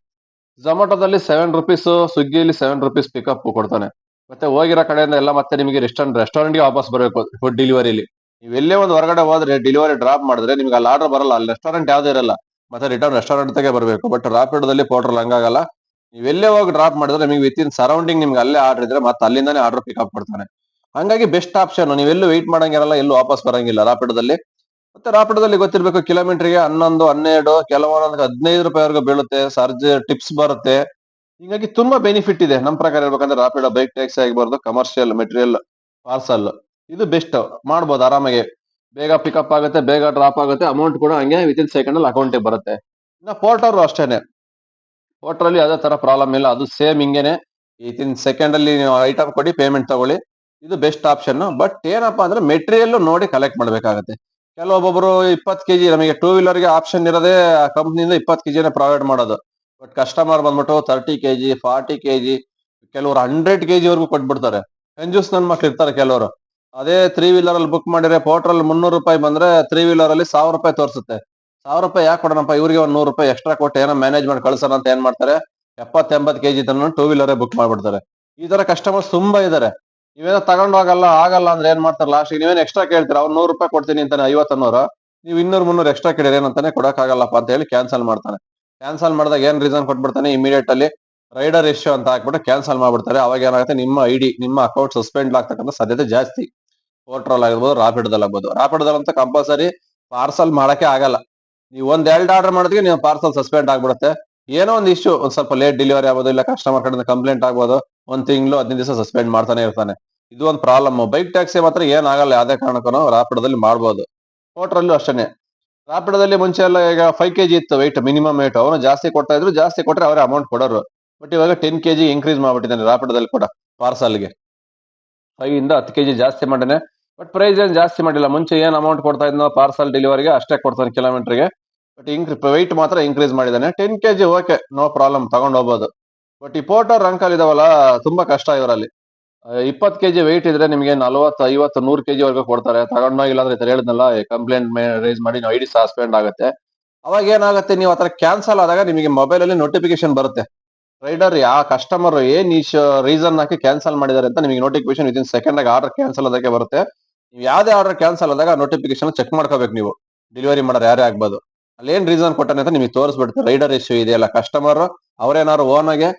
ಝೊಮ್ಯಾಟೋದಲ್ಲಿ ಸೆವೆನ್ ರುಪೀಸ್ ಸ್ವಿಗ್ಗಿಲಿ ಸೆವೆನ್ ರುಪೀಸ್ ಪಿಕಪ್ ಕೊಡ್ತಾನೆ. ಮತ್ತೆ ಹೋಗಿರೋ ಕಡೆಯಿಂದ ಎಲ್ಲ ಮತ್ತೆ ನಿಮಗೆ ರೆಸ್ಟೋರೆಂಟ್ ರೆಸ್ಟೋರೆಂಟ್ಗೆ ವಾಪಸ್ ಬರಬೇಕು ಫುಡ್ ಡೆಲಿವರಿಲಿ ನೀವು ಎಲ್ಲೇ ಒಂದು ಹೊರಗಡೆ ಹೋದ್ರೆ ಡೆಲಿವರಿ ಡ್ರಾಪ್ ಮಾಡಿದ್ರೆ ನಿಮ್ಗೆ ಅಲ್ಲಿ ಆರ್ಡರ್ ಬರಲ್ಲ. ಅಲ್ಲಿ ರೆಸ್ಟೋರೆಂಟ್ ಯಾವ್ದು ಇರಲ್ಲ. ಮತ್ತೆ ರಿಟರ್ನ್ ರೆಸ್ಟೋರೆಂಟ್ ತಗೇ ಬರಬೇಕು. ಬಟ್ ರಾಪಿಡೋದಲ್ಲಿ ಪೋಟ್ರಲ್ಲಿ ಹಂಗಾಗಲ್ಲ. ನೀವು ಎಲ್ಲೇ ಹೋಗಿ ಡ್ರಾಪ್ ಮಾಡಿದ್ರೆ ನಿಮಗೆ ವಿತ್ ಇನ್ ಸರೌಂಡಿಂಗ್ ನಿಮ್ಗೆ ಅಲ್ಲೇ ಆರ್ಡರ್ ಇದ್ರೆ ಮತ್ತೆ ಅಲ್ಲಿಂದಾನೇ ಆರ್ಡರ್ ಪಿಕಪ್ ಮಾಡ್ತಾನೆ ಹಂಗಾಗಿ ಬೆಸ್ಟ್ ಆಪ್ಷನ್ ನೀವೆಲ್ಲೂ ವೆಯ್ಟ್ ಮಾಡಂಗಿರಲ್ಲ, ಎಲ್ಲೂ ವಾಪಸ್ ಬರಂಗಿಲ್ಲ ರಾಪಿಡೋದಲ್ಲಿ ಮತ್ತೆ ರಾಪಿಡೋದಲ್ಲಿ ಗೊತ್ತಿರಬೇಕು ಕಿಲೋಮೀಟರ್ಗೆ ಹನ್ನೊಂದು, ಹನ್ನೆರಡು ಕೆಲವೊಂದು ಹದಿನೈದು ರೂಪಾಯಿವರೆಗೂ ಬೀಳುತ್ತೆ ಸರ್ಜ್ ಟಿಪ್ಸ್ ಬರುತ್ತೆ. ಹೀಗಾಗಿ ತುಂಬಾ ಬೆನಿಫಿಟ್ ಇದೆ. ನಮ್ಮ ಪ್ರಕಾರ ಹೇಳ್ಬೇಕಂದ್ರೆ ರಾಪಿಡೋ ಬೈಕ್ ಟ್ಯಾಕ್ಸಿ ಆಗಿಬಾರ್ದು ಕಮರ್ಷಿಯಲ್ ಮೆಟೀರಿಯಲ್ ಪಾರ್ಸಲ್ ಇದು ಬೆಸ್ಟ್ ಮಾಡ್ಬೋದು, ಆರಾಮಾಗಿ. ಬೇಗ ಪಿಕಪ್ ಆಗುತ್ತೆ, ಬೇಗ ಡ್ರಾಪ್ ಆಗುತ್ತೆ ಅಮೌಂಟ್ ಕೂಡ ಹಂಗೆ ಸೆಕೆಂಡ್ ಅಲ್ಲಿ ಅಕೌಂಟಿಗೆ ಬರುತ್ತೆ. ಇನ್ನ ಪೋರ್ಟರ್ ಅಷ್ಟೇನೆ. ಪೋರ್ಟರ್ ಯಾವುದೇ ಥರ ಪ್ರಾಬ್ಲಮ್ ಇಲ್ಲ, ಅದು ಸೇಮ್ ಹಿಂಗೇನೆ. ವಿತ್ ಇನ್ ಸೆಕೆಂಡ್ ಅಲ್ಲಿ ನೀವು ಐಟಮ್ ಕೊಡಿ ಪೇಮೆಂಟ್ ತಗೊಳ್ಳಿ. ಇದು ಬೆಸ್ಟ್ ಆಪ್ಷನ್ ಬಟ್ ಏನಪ್ಪಾ ಅಂದ್ರೆ ಮೆಟೀರಿಯಲ್ ನೋಡಿ ಕಲೆಕ್ಟ್ ಮಾಡ್ಬೇಕಾಗತ್ತೆ. ಕೆಲವೊಬ್ಬೊಬ್ರು ಇಪ್ಪತ್ತು ಕೆಜಿ ನಮಗೆ ಟೂ ವೀಲರ್ಗೆ ಆಪ್ಷನ್ ಇರೋದೇ ಕಂಪ್ನಿಯಿಂದ ಇಪ್ಪತ್ತು ಕೆಜಿನೇ ಪ್ರೊವೈಡ್ ಮಾಡೋದು. ಬಟ್ ಕಸ್ಟಮರ್ ಬಂದ್ಬಿಟ್ಟು thirty K G forty K G ಕೆಲವರು ಹಂಡ್ರೆಡ್ ಕೆ ಜಿವರೆಗೂ ಕೊಟ್ಬಿಡ್ತಾರೆ. ಕಂಜೂಸ್ ನನ್ನ ಮಕ್ಳು ಇರ್ತಾರೆ ಕೆಲವರು. ಅದೇ ತ್ರೀ ವೀಲರ್ ಅಲ್ಲಿ ಬುಕ್ ಮಾಡಿದ್ರೆ ಪೋರ್ಟ್ರಲ್ಲಿ ಮುನ್ನೂರು ರೂಪಾಯಿ ಬಂದ್ರೆ ತ್ರೀ ವೀಲರ್ ಅಲ್ಲಿ ಸಾವಿರ ರೂಪಾಯಿ ತೋರಿಸುತ್ತೆ. ಸಾವಿರ ರೂಪಾಯಿ ಯಾಕೆ ಕೊಡೋಣಪ್ಪ? ಇವರಿಗೆ ಒಂದು ನೂರು ರೂಪಾಯಿ ಎಕ್ಸ್ಟ್ರಾ ಕೊಟ್ಟು ಏನೋ ಮ್ಯಾನೇಜ್ಮೆಂಟ್ ಮಾಡಿ ಕಳ್ಸೋಣ ಅಂತ ಏನ್ ಮಾಡ್ತಾರೆ? ಎಪ್ಪತ್ ಎಂಬತ್ ಕೆಜಿ ತನ್ನ ಟೂ ವೀಲರೇ ಬುಕ್ ಮಾಡ್ಬಿಡ್ತಾರೆ. ಈ ತರ ಕಸ್ಟಮರ್ಸ್ ತುಂಬಾ ಇದಾರೆ. ನೀವೇನೋ ತಗೊಂಡ್ ಹೋಗಲ್ಲ ಆಗಲ್ಲ ಅಂದ್ರೆ ಏನ್ ಮಾಡ್ತಾರೆ ಲಾಸ್ಟ್ ನೀವೇನು ಎಕ್ಸ್ಟ್ರಾ ಕೇಳ್ತೀರಾ? ಅವ್ರು ನೂರು ರೂಪಾಯಿ ಕೊಡ್ತೀನಿ ಅಂತಾನೆ ಐವತ್ತನ್ನೂರು ನೀವು ಇನ್ನೂರು ಮುನ್ನೂರು ಎಕ್ಸ್ಟ್ರಾ ಕೇಳಿರಿ ಏನಂತಾನೆ ಕೊಡಕ್ಕಾಗಲ್ಲಪ್ಪ ಅಂತ ಹೇಳಿ ಕ್ಯಾನ್ಸಲ್ ಮಾಡ್ತಾನೆ. ಕ್ಯಾನ್ಸಲ್ ಮಾಡಿದಾಗ ಏನ್ ರೀಸನ್ ಕೊಟ್ಬಿಡ್ತಾನೆ? ಇಮಿಡಿಯೇಟ್ ಅಲ್ಲಿ ರೈಡರ್ ಇಶ್ಯೂ ಅಂತ ಹಾಕ್ಬಿಟ್ಟು ಕ್ಯಾನ್ಸಲ್ ಮಾಡ್ಬಿಡ್ತಾರೆ. ಅವಾಗ ಏನಾಗುತ್ತೆ? ನಿಮ್ಮ ಐಡಿ ನಿಮ್ಮ ಅಕೌಂಟ್ ಸಸ್ಪೆಂಡ್ ಆಗ್ತಕ್ಕಂಥ ಸಾಧ್ಯತೆ ಜಾಸ್ತಿ. ಪೋರ್ಟ್ರಲ್ ಆಗಿರ್ಬೋದು ರಾಪಿಡ್ದಲ್ಲಿ ಆಗ್ಬೋದು. ರಾಪಿಡ್ದಲ್ಲಿ ಅಂತ ಕಂಪಲ್ಸರಿ ಪಾರ್ಸಲ್ ಮಾಡಕ್ಕೆ ಆಗಲ್ಲ. ನೀವು ಒಂದ್ ಎರಡು ಆರ್ಡರ್ ಮಾಡಿದ್ರೆ ನೀವು ಪಾರ್ಸಲ್ ಸಸ್ಪೆಂಡ್ ಆಗ್ಬಿಡುತ್ತೆ. ಏನೋ ಒಂದು ಇಶ್ಯೂ ಒಂದ್ ಸ್ವಲ್ಪ ಲೇಟ್ ಡೆಲಿವರಿ ಆಗ್ಬೋದು, ಇಲ್ಲ ಕಸ್ಟಮರ್ ಕಡೆಯಿಂದ ಕಂಪ್ಲೇಂಟ್ ಆಗ್ಬೋದು, ಒಂದ್ ತಿಂಗಳು, ಹದಿನೈದು ದಿವಸ ಸಸ್ಪೆಂಡ್ ಮಾಡ್ತಾನೆ ಇರ್ತಾನೆ. ಇದು ಒಂದು ಪ್ರಾಬ್ಲಮ್ ಬೈಕ್ ಟ್ಯಾಕ್ಸಿ ಮಾತ್ರ ಏನಾಗಲ್ಲ ಯಾವುದೇ ಕಾರಣಕ್ಕೂ ರಾಪಿಡದಲ್ಲಿ ಮಾಡ್ಬೋದು. ಪೋರ್ಟ್ರಲ್ಲೂ ಅಷ್ಟೇ ರಾಪಿಡದಲ್ಲಿ ಮುಂಚೆ ಎಲ್ಲ ಈಗ ಫೈವ್ ಕೆಜಿ ಇತ್ತು ವೈಟ್ ಮಿನಿಮಮ್ ವೈಟ್ ಅವನು ಜಾಸ್ತಿ ಕೊಡ್ತಾ ಇದ್ರು, ಜಾಸ್ತಿ ಕೊಟ್ಟರೆ ಅವರೇ ಅಮೌಂಟ್ ಕೊಡೋರು. ಬಟ್ ಇವಾಗ ಟೆನ್ ಕೆಜಿ ಇನ್ಕ್ರೀಸ್ ಮಾಡ್ಬಿಟ್ಟಿದ್ದಾನೆ ರಾಪಿಡದಲ್ಲಿ ಕೂಡ ಪಾರ್ಸಲ್ಗೆ ಫೈವ್ ಇಂದ ಹತ್ತು ಕೆಜಿ ಜಾಸ್ತಿ ಮಾಡೇನೆ ಬಟ್ ಪ್ರೈಸ್ ಏನು ಜಾಸ್ತಿ ಮಾಡಿಲ್ಲ. ಮುಂಚೆ ಏನು ಅಮೌಂಟ್ ಕೊಡ್ತಾ ಇದ್ನೋ ಪಾರ್ಸಲ್ ಡೆಲಿವರಿಗೆ ಅಷ್ಟೇ ಕೊಡ್ತಾನೆ ಕಿಲೋಮೀಟರ್ಗೆ ಬಟ್ ಇನ್ಕ್ರಿ ವೆಯ್ಟ್ ಮಾತ್ರ ಇನ್ಕ್ರೀಸ್ ಮಾಡಿದ್ದಾನೆ. Ten K G okay no problem ತಗೊಂಡು ಹೋಗ್ಬೋದು. ಬಟ್ ಈ ಪೋರ್ಟರ್ ಅಂಕಲ್ ಇದಾವಲ್ಲ, ತುಂಬಾ ಕಷ್ಟ ಇವರಲ್ಲಿ. ಇಪ್ಪತ್ತು ಕೆ ಜಿ ವೆಯ್ಟ್ ಇದ್ರೆ ನಿಮಗೆ ನಲವತ್ತು, ಐವತ್ತು, ನೂರು ಕೆಜಿ ವರೆಗೂ ಕೊಡ್ತಾರೆ. ತಗೊಂಡೋಗಿಲ್ಲ ಅಂದ್ರೆ ಈ ಥರ ಹೇಳಿದ್ನಲ್ಲ ಕಂಪ್ಲೇಂಟ್ ರೈಸ್ ಮಾಡಿ ನಾವು ಐ ಡಿ ಸಸ್ಪೆಂಡ್ ಆಗುತ್ತೆ. ಅವಾಗ ಏನಾಗುತ್ತೆ, ನೀವು ಆ ಥರ ಕ್ಯಾನ್ಸಲ್ ಆದಾಗ ನಿಮಗೆ ಮೊಬೈಲ್ ಅಲ್ಲಿ ನೋಟಿಫಿಕೇಶನ್ ಬರುತ್ತೆ. ರೈಡರ್ ಯಾವ ಕಸ್ಟಮರ್ ಏನ್ ಈ ರೀಸನ್ ಹಾಕಿ ಕ್ಯಾನ್ಸಲ್ ಮಾಡಿದ್ದಾರೆ ಅಂತ ನಿಮಗೆ ನೋಟಿಫಿಕೇಶನ್ ವಿದಿನ್ ಸೆಕೆಂಡ್ ಆಗಿ ಆರ್ಡರ್ ಕ್ಯಾನ್ಸಲ್ ಅದಕ್ಕೆ ಬರುತ್ತೆ. ನೀವು ಯಾವುದೇ ಆರ್ಡರ್ ಕ್ಯಾನ್ಸಲ್ ಆದಾಗ ನೋಟಿಫಿಕೇಶನ್ ಚೆಕ್ ಮಾಡ್ಕೋಬೇಕು ನೀವು. ಡೆಲಿವರಿ ಮಾಡೋರು ಯಾರೇ ಆಗ್ಬೋದು. ಅಲ್ಲಿ ಏನ್ ರೀಸನ್ ಕೊಟ್ಟಾನೆ ಅಂತ ನಿಮಗೆ ತೋರಿಸ್ಬಿಡ್ತಾರೆ ರೈಡರ್ ಇಶ್ಯೂ ಇದೆಯಲ್ಲ ಕಸ್ಟಮರ್ ಅವ್ರೇನಾದ್ರು ಓನಾಗೆ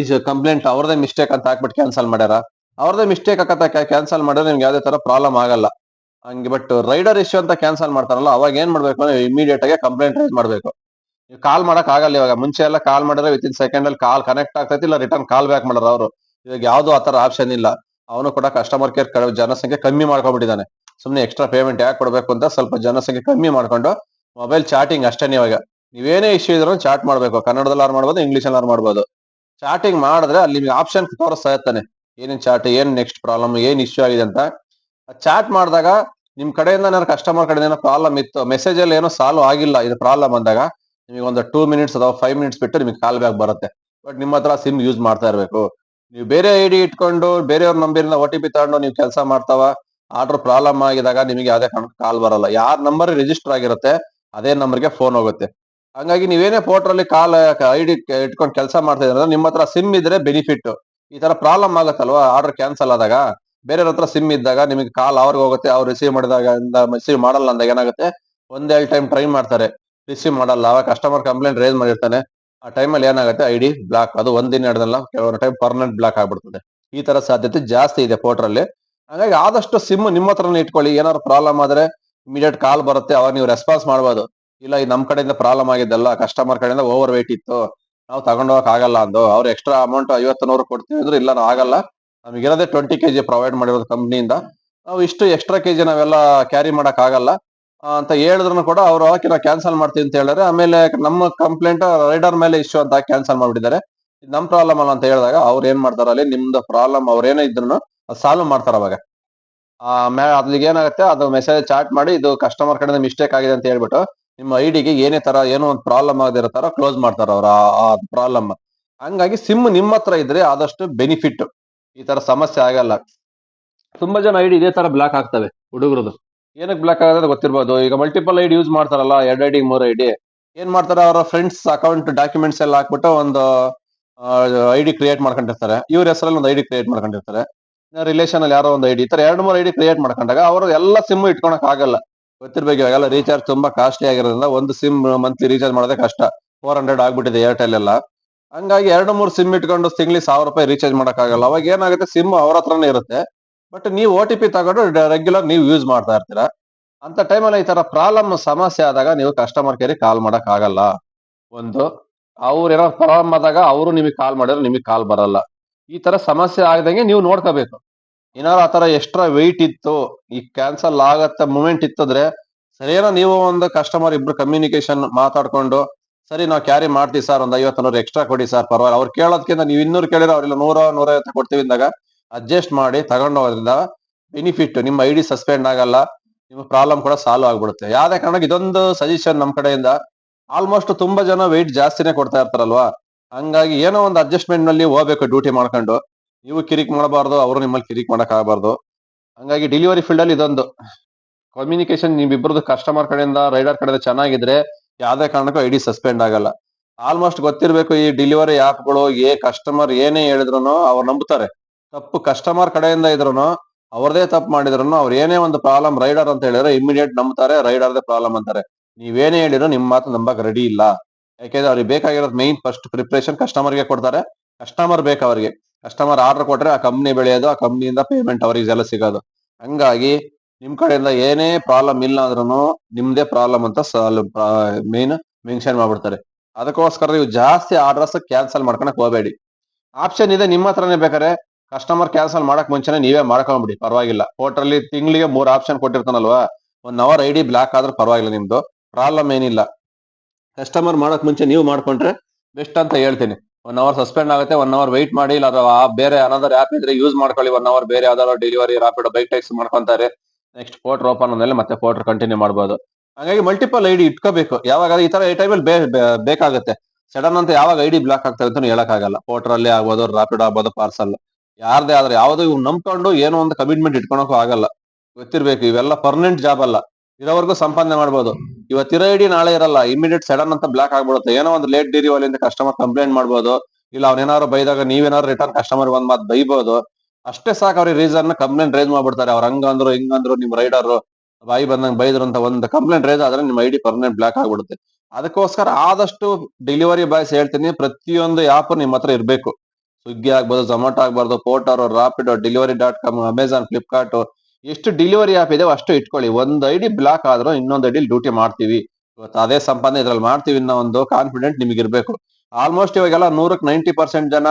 ಆಗಿ ಕಂಪ್ಲೇಂಟ್ ಅವ್ರದೇ ಮಿಸ್ಟೇಕ್ ಅಂತ ಹಾಕ್ಬಿಟ್ಟು ಕ್ಯಾನ್ಸಲ್ ಮಾಡ್ಯಾರ. ಅವ್ರದೇ ಮಿಸ್ಟೇಕ್ ಹಾಕತ್ತ ಕ್ಯಾನ್ಸಲ್ ಮಾಡಿದ್ರೆ ನಿಮ್ಗೆ ಯಾವುದೇ ತರ ಪ್ರಾಬ್ಲಮ್ ಆಗಲ್ಲ. ಹಂಗೆ ಬಟ್ ರೈಡರ್ ಇಶ್ಯೂ ಅಂತ ಕ್ಯಾನ್ಸಲ್ ಮಾಡ್ತಾರಲ್ಲ, ಅವಾಗ ಏನ್ ಮಾಡ್ಬೇಕು ಅಂದ್ರೆ ಇಮಿಡಿಯೇಟ್ ಆಗಿ ಕಂಪ್ಲೇಂಟ್ ರೈಸ್ ಮಾಡ್ಬೇಕು. ನೀವು ಕಾಲ್ ಮಾಡಕ್ ಆಗಲ್ಲ ಇವಾಗ. ಮುಂಚೆ ಎಲ್ಲ ಕಾಲ್ ಮಾಡಿದ್ರೆ ವಿತ್ ಇನ್ ಸೆಕೆಂಡ್ ಅಲ್ಲಿ ಕಾಲ್ ಕನೆಕ್ಟ್ ಆಗ್ತೈತಿ, ಇಲ್ಲ ರಿಟರ್ನ್ ಕಾಲ್ ಬ್ಯಾಕ್ ಮಾಡೋರು ಅವರು. ಇವಾಗ ಯಾವುದು ಆ ಥರ ಆಪ್ಷನ್ ಇಲ್ಲ. ಅವನು ಕೂಡ ಕಸ್ಟಮರ್ ಕೇರ್ ಜನಸಂಖ್ಯೆ ಕಮ್ಮಿ ಮಾಡ್ಕೊಂಡ್ಬಿಟ್ಟಿದ್ದಾನೆ ಸುಮ್ನೆ ಎಕ್ಸ್ಟ್ರಾ ಪೇಮೆಂಟ್ ಯಾಕೆ ಕೊಡ್ಬೇಕು ಅಂತ ಸ್ವಲ್ಪ ಜನಸಂಖ್ಯೆ ಕಮ್ಮಿ ಮಾಡ್ಕೊಂಡು ಮೊಬೈಲ್ ಚಾಟಿಂಗ್ ಅಷ್ಟೇ ಇವಾಗ. ನೀವೇನೇ ಇಶ್ಯೂ ಇದ್ರು ಚಾಟ್ ಮಾಡಬೇಕು. ಕನ್ನಡದಲ್ಲಿ ಆರ್ ಮಾಡ್ಬೋದು ಇಂಗ್ಲಿಷ್ ಅಲ್ಲಿ ಮಾಡ್ಬೋದು. ಚಾಟಿಂಗ್ ಮಾಡಿದ್ರೆ ಅಲ್ಲಿ ನಿಮಗೆ ಆಪ್ಷನ್ ತೋರಿಸ್ತಾ ಇರ್ತಾನೆ. ಏನೇನ್ ಚಾಟ್ ಏನ್ ನೆಕ್ಸ್ಟ್ ಪ್ರಾಬ್ಲಮ್ ಏನ್ ಇಶ್ಯೂ ಆಗಿದೆ ಅಂತ. ಚಾಟ್ ಮಾಡಿದಾಗ ನಿಮ್ ಕಡೆಯಿಂದ ಏನಾದ್ರು ಕಸ್ಟಮರ್ ಕಡೆಯಿಂದ ಏನೋ ಪ್ರಾಬ್ಲಮ್ ಇತ್ತು ಮೆಸೇಜ್ ಅಲ್ಲಿ ಏನೋ ಸಾಲ್ವ್ ಆಗಿಲ್ಲ, ಇದು ಪ್ರಾಬ್ಲಮ್ ಅಂದಾಗ ನಿಮಗೆ ಒಂದು ಟೂ ಮಿನಿಟ್ಸ್ ಅಥವಾ ಫೈವ್ ಮಿನಿಟ್ಸ್ ಬಿಟ್ಟು ನಿಮಗೆ ಕಾಲ್ ಬ್ಯಾಕ್ ಬರುತ್ತೆ. ಬಟ್ ನಿಮ್ಮ ಹತ್ರ ಸಿಮ್ ಯೂಸ್ ಮಾಡ್ತಾ ಇರಬೇಕು. ನೀವು ಬೇರೆ ಐಡಿ ಇಟ್ಕೊಂಡು ಬೇರೆಯವ್ರ ನಂಬರ್ನ ಓ ಟಿ ಪಿ ತಗೊಂಡು ನೀವು ಕೆಲಸ ಮಾಡ್ತಾವ, ಆರ್ಡರ್ ಪ್ರಾಬ್ಲಮ್ ಆಗಿದಾಗ ನಿಮಗೆ ಯಾವ್ದೇ ಕಾರಣಕ್ಕೆ ಕಾಲ್ ಬರಲ್ಲ. ಯಾರ ನಂಬರ್ ರಿಜಿಸ್ಟರ್ ಆಗಿರುತ್ತೆ, ಅದೇ ನಂಬರ್ಗೆ ಫೋನ್ ಹೋಗುತ್ತೆ. ಹಂಗಾಗಿ ನೀವೇನೇ ಪೋರ್ಟ್ರಲ್ಲಿ ಕಾಲ್, ಐಡಿ ಇಟ್ಕೊಂಡು ಕೆಲಸ ಮಾಡ್ತಾ ಇದ್ರೆ ನಿಮ್ಮ ಹತ್ರ ಸಿಮ್ ಇದ್ರೆ ಬೆನಿಫಿಟ್ ಈ ತರ ಪ್ರಾಬ್ಲಮ್ ಆಗುತ್ತಲ್ವಾ? ಆರ್ಡರ್ ಕ್ಯಾನ್ಸಲ್ ಆದಾಗ, ಬೇರೆಯವ್ರ ಹತ್ರ ಸಿಮ್ ಇದ್ದಾಗ ನಿಮಗೆ ಕಾಲ್ ಅವ್ರಿಗೆ ಹೋಗುತ್ತೆ, ಅವ್ರು ರಿಸೀವ್ ಮಾಡಿದಾಗ ರಿಸೀವ್ ಮಾಡಲ್ಲ ಅಂದಾಗ ಏನಾಗುತ್ತೆ? ಒಂದೆರಡು ಟೈಮ್ ಟ್ರೈ ಮಾಡ್ತಾರೆ. ರಿಸೀವ್ ಮಾಡಲ್ಲ. ಅವಾಗ ಕಸ್ಟಮರ್ ಕಂಪ್ಲೇಂಟ್ ರೇಸ್ ಮಾಡಿರ್ತಾನೆ. ಆ ಟೈಮಲ್ಲಿ ಏನಾಗುತ್ತೆ ಐ ಡಿ ಬ್ಲಾಕ್ ಅದು ಒಂದಿನ ಎರಡಲ್ಲ ಕೆಲವೊಂದು ಟೈಮ್ ಪರ್ಮನೆಂಟ್ ಬ್ಲಾಕ್ ಆಗ್ಬಿಡ್ತದೆ. ಈ ತರ ಸಾಧ್ಯತೆ ಜಾಸ್ತಿ ಇದೆ ಪೋರ್ಟ್ರಲ್ಲಿ ಹಾಗಾಗಿ ಆದಷ್ಟು ಸಿಮ್ ನಿಮ್ಮ ಹತ್ರನೇ ಇಟ್ಕೊಳ್ಳಿ. ಏನಾದ್ರು ಪ್ರಾಬ್ಲಮ್ ಆದ್ರೆ ಇಮಿಡಿಯೇಟ್ ಕಾಲ್ ಬರುತ್ತೆ, ಅವಾಗ ನೀವು ರೆಸ್ಪಾನ್ಸ್ ಮಾಡ್ಬೋದು. ಇಲ್ಲ ಇದು ನಮ್ ಕಡೆಯಿಂದ ಪ್ರಾಬ್ಲಮ್ ಆಗಿದ್ದಲ್ಲ ಕಸ್ಟಮರ್ ಕಡೆಯಿಂದ ಓವರ್ ವೇಟ್ ಇತ್ತು, ನಾವು ತಗೊಂಡ್ ಹೋಗಕ್ ಆಗಲ್ಲ ಅಂದು, ಅವ್ರು ಎಕ್ಸ್ಟ್ರಾ ಅಮೌಂಟ್ ಐವತ್ತು, ನೂರು ಕೊಡ್ತೀವಿ ಅಂದ್ರೆ ಇಲ್ಲ, ನಾವು ಆಗಲ್ಲ. ನಮಗಿರೋದೇ ಟ್ವೆಂಟಿ ಕೆಜಿ ಪ್ರೊವೈಡ್ ಮಾಡಿರೋದು ಕಂಪ್ನಿಯಿಂದ ನಾವು ಇಷ್ಟು ಎಕ್ಸ್ಟ್ರಾ ಕೆಜಿ ನಾವೆಲ್ಲ ಕ್ಯಾರಿ ಮಾಡೋಕ್ಕಾಗಲ್ಲ ಅಂತ ಹೇಳಿದ್ರು ಕೂಡ ಅವ್ರು ಹಾಕಿ ನಾವು ಕ್ಯಾನ್ಸಲ್ ಮಾಡ್ತೀವಿ ಅಂತ ಹೇಳಿದ್ರೆ, ಆಮೇಲೆ ನಮ್ಮ ಕಂಪ್ಲೇಂಟ್ ರೈಡರ್ ಮೇಲೆ ಇಶ್ಯೂ ಅಂತ ಕ್ಯಾನ್ಸಲ್ ಮಾಡ್ಬಿಟ್ಟಿದ್ದಾರೆ. ನಮ್ ಪ್ರಾಬ್ಲಮ್ ಅಲ್ಲ ಅಂತ ಹೇಳಿದಾಗ ಅವ್ರು ಏನ್ ಮಾಡ್ತಾರೆ ಅಲ್ಲಿ, ನಿಮ್ದು ಪ್ರಾಬ್ಲಮ್ ಅವ್ರೇನೇ ಇದ್ರು ಸಾಲ್ವ್ ಮಾಡ್ತಾರ ಅವಾಗ. ಅದ್ಲಿಗೆ ಏನಾಗುತ್ತೆ, ಅದು ಮೆಸೇಜ್ ಚಾಟ್ ಮಾಡಿ ಇದು ಕಸ್ಟಮರ್ ಕಡೆಯಿಂದ ಮಿಸ್ಟೇಕ್ ಆಗಿದೆ ಅಂತ ಹೇಳ್ಬಿಟ್ಟು ನಿಮ್ಮ ಐಡಿಗೆ ಏನೇ ತರ, ಏನೋ ಒಂದು ಪ್ರಾಬ್ಲಮ್ ಆಗದಿರೋ ತರ ಕ್ಲೋಸ್ ಮಾಡ್ತಾರ ಅವ್ರ ಆ ಪ್ರಾಬ್ಲಮ್ ಹಂಗಾಗಿ ಸಿಮ್ ನಿಮ್ಮ ಹತ್ರ ಇದ್ರೆ ಆದಷ್ಟು ಬೆನಿಫಿಟ್ ಈ ತರ ಸಮಸ್ಯೆ ಆಗಲ್ಲ. ತುಂಬಾ ಜನ ಐಡಿ ಇದೇ ತರ ಬ್ಲಾಕ್ ಆಗ್ತವೆ ಹುಡುಗರದು. ಏನಕ್ಕೆ ಬ್ಲಾಕ್ ಆಗೋದು ಗೊತ್ತಿರ್ಬೋದು. ಈಗ ಮಲ್ಟಿಪಲ್ ಐಡಿ ಯೂಸ್ ಮಾಡ್ತಾರಲ್ಲ, ಎರಡು ಐಡಿ ಮೂರ್ ಐಡಿ ಏನ್ ಮಾಡ್ತಾರೆ ಅವರ ಫ್ರೆಂಡ್ಸ್ ಅಕೌಂಟ್ ಡಾಕ್ಯುಮೆಂಟ್ಸ್ ಎಲ್ಲ ಹಾಕ್ಬಿಟ್ಟು ಒಂದು ಐಡಿ ಕ್ರಿಯೇಟ್ ಮಾಡ್ಕೊಂಡಿರ್ತಾರೆ. ಇವ್ರ ಹೆಸರಲ್ಲಿ ಒಂದು ಐಡಿ ಕ್ರಿಯೇಟ್ ಮಾಡ್ಕೊಂಡಿರ್ತಾರೆ. ರಿಲೇಷನ್ ಅಲ್ಲಿ ಯಾರೋ ಒಂದು ಐಡಿ ಈ ತರ ಎರಡು, ಮೂರು ಐಡಿ ಕ್ರಿಯೇಟ್ ಮಾಡ್ಕೊಂಡಾಗ ಅವರು ಎಲ್ಲ ಸಿಮ್ ಇಟ್ಕೊಳಕ್ ಆಗಲ್ಲ. ಗೊತ್ತಿರ್ಬೇಕು ಇವಾಗೆಲ್ಲ ರೀಚಾರ್ಜ್ ತುಂಬಾ ಕಾಸ್ಟ್ಲಿ ಆಗಿರೋದ್ರಿಂದ ಒಂದು ಸಿಮ್ ಮಂತ್ಲಿ ರೀಚಾರ್ಜ್ ಮಾಡೋದೇ ಕಷ್ಟ. ಫೋರ್ ಹಂಡ್ರೆಡ್ ಆಗ್ಬಿಟ್ಟಿದೆ ಏರ್ಟೆಲ್ ಎಲ್ಲ. ಹಂಗಾಗಿ ಎರಡು, ಮೂರು ಸಿಮ್ ಇಟ್ಕೊಂಡು ತಿಂಗಳಿಗೆ ಸಾವಿರ ರೂಪಾಯಿ ರೀಚಾರ್ಜ್ ಮಾಡೋಕ್ಕಾಗಲ್ಲ. ಅವಾಗ ಏನಾಗುತ್ತೆ? ಸಿಮ್ ಅವ್ರ ಹತ್ರನೇ ಇರುತ್ತೆ. ಬಟ್ ನೀವು ಓ ಟಿ ಪಿ ತಗೊಂಡು ರೆಗ್ಯುಲರ್ ನೀವು ಯೂಸ್ ಮಾಡ್ತಾ ಇರ್ತೀರಾ. ಅಂತ ಟೈಮಲ್ಲಿ ಈ ತರ ಪ್ರಾಬ್ಲಮ್ ಸಮಸ್ಯೆ ಆದಾಗ ನೀವು ಕಸ್ಟಮರ್ ಕೇರಿ ಕಾಲ್ ಮಾಡಕ್ ಆಗಲ್ಲ. ಒಂದು, ಅವ್ರ ಏನೋ ಪ್ರಾಬ್ಲಮ್ ಆದಾಗ ಅವರು ನಿಮಗೆ ಕಾಲ್ ಮಾಡಿದ್ರೆ ನಿಮಗೆ ಕಾಲ್ ಬರಲ್ಲ. ಈ ತರ ಸಮಸ್ಯೆ ಆಗದಂಗೆ ನೀವು ನೋಡ್ಕೋಬೇಕು. ಏನಾದ್ರು ತರ ಎಕ್ಸ್ಟ್ರಾ ವೆಯ್ಟ್ ಇತ್ತು, ಈ ಕ್ಯಾನ್ಸಲ್ ಆಗತ್ತೆ ಮೂಮೆಂಟ್ ಇತ್ತಂದ್ರೆ ಸರಿಯಾದ ನೀವು ಒಂದು ಕಸ್ಟಮರ್ ಇಬ್ರು ಕಮ್ಯುನಿಕೇಶನ್ ಮಾತಾಡ್ಕೊಂಡು, ಸರಿ ನಾವು ಕ್ಯಾರಿ ಮಾಡ್ತೀವಿ ಸರ್ ಒಂದ್ ಐವತ್ತು ನೂರು ಎಕ್ಸ್ಟ್ರಾ ಕೊಡಿ ಸರ್ ಪರವಾಗಿಲ್ಲ. ಅವ್ರು ಕೇಳೋದಕ್ಕಿಂತ ನೀವು ಇನ್ನೂರು ಕೇಳಿರೋ ಅವ್ರಿಲ್ಲ ನೂರ, ನೂರೈವತ್ತು ಕೊಡ್ತೀವಿ ಅಂದಾಗ ಅಡ್ಜಸ್ಟ್ ಮಾಡಿ ತಗೊಂಡು ಹೋಗೋದ್ರಿಂದ ಬೆನಿಫಿಟ್ ನಿಮ್ಮ ಐ ಡಿ ಸಸ್ಪೆಂಡ್ ಆಗಲ್ಲ, ನಿಮ್ಮ ಪ್ರಾಬ್ಲಮ್ ಕೂಡ ಸಾಲ್ವ್ ಆಗ್ಬಿಡುತ್ತೆ. ಯಾವ್ದೇ ಕಾರಣಕ್ಕೆ ಇದೊಂದು ಸಜೆಷನ್ ನಮ್ ಕಡೆಯಿಂದ. ಆಲ್ಮೋಸ್ಟ್ ತುಂಬಾ ಜನ ವೆಯ್ಟ್ ಜಾಸ್ತಿನೇ ಕೊಡ್ತಾ ಇರ್ತಾರಲ್ವಾ? ಹಂಗಾಗಿ ಏನೋ ಒಂದು ಅಡ್ಜಸ್ಟ್ಮೆಂಟ್ನಲ್ಲಿ ಹೋಗ್ಬೇಕು ಡ್ಯೂಟಿ ಮಾಡ್ಕೊಂಡು. ನೀವು ಕಿರಿಕ್ ಮಾಡಬಾರ್ದು, ಅವರು ನಿಮ್ಮಲ್ಲಿ ಕಿರಿಕ್ ಮಾಡಕ್ ಆಗಬಾರ್ದು. ಹಂಗಾಗಿ ಡೆಲಿವರಿ ಫೀಲ್ಡ್ ಅಲ್ಲಿ ಇದೊಂದು. ಕಮ್ಯುನಿಕೇಶನ್ ಇಬ್ಬರದು ಕಸ್ಟಮರ್ ಕಡೆಯಿಂದ ರೈಡರ್ ಕಡೆಯಿಂದ ಚೆನ್ನಾಗಿದ್ರೆ ಯಾವ್ದೇ ಕಾರಣಕ್ಕೂ ಐಡಿ ಸಸ್ಪೆಂಡ್ ಆಗಲ್ಲ. ಆಲ್ಮೋಸ್ಟ್ ಗೊತ್ತಿರ್ಬೇಕು ಈ ಡೆಲಿವರಿ ಆಪ್ಗಳು ಏ ಕಸ್ಟಮರ್ ಏನೇ ಹೇಳಿದ್ರು ಅವ್ರು ನಂಬುತ್ತಾರೆ. ತಪ್ಪು ಕಸ್ಟಮರ್ ಕಡೆಯಿಂದ ಇದ್ರು ಅವ್ರದೇ ತಪ್ಪು ಮಾಡಿದ್ರು ಅವ್ರು ಏನೇ ಒಂದು ಪ್ರಾಬ್ಲಮ್ ರೈಡರ್ ಅಂತ ಹೇಳಿದ್ರೆ ಇಮಿಡಿಯೇಟ್ ನಂಬ್ತಾರೆ ರೈಡರ್ದೇ ಪ್ರಾಬ್ಲಮ್ ಅಂತಾರೆ. ನೀವೇನೇ ಹೇಳಿದ್ರು ನಿಮ್ ಮಾತು ನಂಬಕ್ ರೆಡಿ ಇಲ್ಲ. ಯಾಕೆಂದ್ರೆ ಅವ್ರಿಗೆ ಬೇಕಾಗಿರೋದು ಮೈನ್ ಫಸ್ಟ್ ಪ್ರಿಪ್ರೇಷನ್ಗೆ ಕೊಡ್ತಾರೆ. ಕಸ್ಟಮರ್ ಬೇಕು ಅವರಿಗೆ. ಕಸ್ಟಮರ್ ಆರ್ಡರ್ ಕೊಟ್ರೆ ಆ ಕಂಪ್ನಿ ಬೆಳೆಯೋದು, ಆ ಕಂಪ್ನಿಯಿಂದ ಪೇಮೆಂಟ್ ಅವ್ರಿಗೆ ಎಲ್ಲ ಸಿಗೋದು. ಹಂಗಾಗಿ ನಿಮ್ ಕಡೆಯಿಂದ ಏನೇ ಪ್ರಾಬ್ಲಮ್ ಇಲ್ಲ ಅಂದ್ರೂ ನಿಮ್ದೇ ಪ್ರಾಬ್ಲಮ್ ಅಂತ ಮೇನ್ ಮೆನ್ಷನ್ ಮಾಡ್ಬಿಡ್ತಾರೆ. ಅದಕ್ಕೋಸ್ಕರ ನೀವು ಜಾಸ್ತಿ ಆರ್ಡರ್ಸ್ ಕ್ಯಾನ್ಸಲ್ ಮಾಡ್ಕೊಳಕ್ ಹೋಗಬೇಡಿ. ಆಪ್ಷನ್ ಇದೆ ನಿಮ್ಮ ಹತ್ರನೇ ಬೇಕಾರೆ ಕಸ್ಟಮರ್ ಕ್ಯಾನ್ಸಲ್ ಮಾಡಕ್ ಮುಂಚೆನೆ ನೀವೇ ಮಾಡ್ಕೊಂಡ್ಬಿಡಿ ಪರವಾಗಿಲ್ಲ. ಹೋಟ್ರಲ್ಲಿ ತಿಂಗಳಿಗೆ ಮೂರ್ option ಕೊಟ್ಟಿರ್ತಾನಲ್ವಾ? One hour I D block ಆದ್ರೂ ಪರವಾಗಿಲ್ಲ ನಿಮ್ದು. ಪ್ರಾಬ್ಲಮ್ ಏನಿಲ್ಲ. ಕಸ್ಟಮರ್ ಮಾಡಕ್ ಮುಂಚೆ ನೀವು ಮಾಡ್ಕೊಂಡ್ರೆ ಬೆಸ್ಟ್ ಅಂತ ಹೇಳ್ತೀನಿ. ಒನ್ ಅವರ್ ಸಸ್ಪೆಂಡ್ ಆಗುತ್ತೆ ಒನ್ ಅವರ್ ವೆಯ್ಟ್ ಮಾಡಿ ಇಲ್ಲ ಬೇರೆ ಅನದರ್ ಆಪ್ ಇದ್ರೆ ಯೂಸ್ ಮಾಡ್ಕೊಳ್ಳಿ. ಒನ್ ಅವರ್ ಬೇರೆ ಯಾವ್ದಾದ್ರು ಡೆಲಿವರಿ ರಾಪಿಡ್ ಬೈಕ್ ಟ್ಯಾಕ್ಸ್ ಮಾಡ್ಕೊಂತಾರೆ. ನೆಕ್ಸ್ಟ್ ಫೋಟರ್ ಓಪನ್ ಆದ್ಮೇಲೆ ಮತ್ತೆ ಫೋಟರ್ ಕಂಟಿನ್ಯೂ ಮಾಡ್ಬೋದು. ಹಾಗಾಗಿ ಮಲ್ಟಿಪಲ್ ಐಡಿ ಇಟ್ಕೋಬೇಕು. ಯಾವಾಗ ಈ ತರ ಈ ಟೈಮಲ್ಲಿ ಬೇಕಾಗುತ್ತೆ. ಸಡನ್ ಅಂತ ಯಾವಾಗ ಐಡಿ ಬ್ಲಾಕ್ ಆಗ್ತಾರೆ ಅಂತ ಹೇಳಕ್ ಆಗಲ್ಲ ಅಲ್ಲಿ ಆಗ್ಬೋದು ರಾಪಿಡ್ ಆಗ್ಬೋದು ಪಾರ್ಸಲ್ ಯಾರ್ದೇ ಆದ್ರೆ ಯಾವ್ದು ಇವ್ ನಂಬ್ಕೊಂಡು ಏನೋ ಒಂದು ಕಮಿಟ್ಮೆಂಟ್ ಇಟ್ಕೊಳಕ್ಕೂ ಆಗಲ್ಲ. ಗೊತ್ತಿರ್ಬೇಕು, ಇವೆಲ್ಲ ಪರ್ಮನೆಂಟ್ ಜಾಬ್ ಅಲ್ಲ. ಇರೋವರೆಗೂ ಸಂಪಾದನೆ ಮಾಡ್ಬೋದು. ಇವತ್ತಿರ ಐಡಿ ನಾಳೆ ಇರಲ್ಲ ಇಮಿಡಿಯೇಟ್ ಸಡನ್ ಅಂತ ಬ್ಲಾಕ್ ಆಗ್ಬಿಡುತ್ತೆ. ಏನೋ ಒಂದು ಲೇಟ್ ಡೆಲಿವರಿ ಅಂತ ಕಸ್ಟಮರ್ ಕಂಪ್ಲೇಂಟ್ ಮಾಡ್ಬೋದು, ಇಲ್ಲ ಅವ್ನೇನಾದ್ರು ಬೈದಾಗ ನೀವೇನಾದ್ರು ರಿಟರ್ನ್ ಕಸ್ಟಮರ್ ಒಂದ್ ಮಾತು ಬೈಬೋದು. ಅಷ್ಟೇ ಸಾಕು ಅವ್ರಿಗೆ ರೀಸನ್ ಕಂಪ್ಲೇಂಟ್ ರೇಜ್ ಮಾಡ್ಬಿಡ್ತಾರೆ. ಅವ್ರ ಹಂಗಂದ್ರು ಹಿಂಗಂದ್ರು ನಿಮ್ ರೈಡರ್ ಬಾಯಿ ಬಂದಂಗೆ ಬೈದ್ರು ಅಂತ ಒಂದು ಕಂಪ್ಲೇಂಟ್ ರೇಜ್ ಆದ್ರೆ ನಿಮ್ ಐಡಿ ಪರ್ಮನೆಂಟ್ ಬ್ಲಾಕ್ ಆಗ್ಬಿಡುತ್ತೆ. ಅದಕ್ಕೋಸ್ಕರ ಆದಷ್ಟು ಡೆಲಿವರಿ ಬಾಯ್ಸ್ ಹೇಳ್ತೀನಿ, ಪ್ರತಿಯೊಂದು ಆ್ಯಪ್ ನಿಮ್ ಹತ್ರ ಇರ್ಬೇಕು. ಸ್ವಿಗ್ಗಿ ಆಗ್ಬೋದು ಝೊಮ್ಯಾಟೊ ಆಗ್ಬಾರ್ದು Porter Rapido delivery dot com Amazon Flipkart ಎಷ್ಟು ಡೆಲಿವರಿ ಆಪ್ ಇದೆ ಅಷ್ಟು ಇಟ್ಕೊಳ್ಳಿ. ಒಂದ್ ಐಡಿ ಬ್ಲಾಕ್ ಆದ್ರೂ ಇನ್ನೊಂದ್ ಐಡಿ ಡ್ಯೂಟಿ ಮಾಡ್ತೀವಿ. ಇವತ್ತು ಅದೇ ಸಂಪಾದನೆ ಇದ್ರಲ್ಲಿ ಮಾಡ್ತೀವಿ ಅನ್ನೋ ಒಂದು ಕಾನ್ಫಿಡೆಂಟ್ ನಿಮಗೆ ಇರಬೇಕು. ಆಲ್ಮೋಸ್ಟ್ ಇವಾಗೆಲ್ಲ ನೂರಕ್ಕೆ ನೈಂಟಿ ಪರ್ಸೆಂಟ್ ಜನ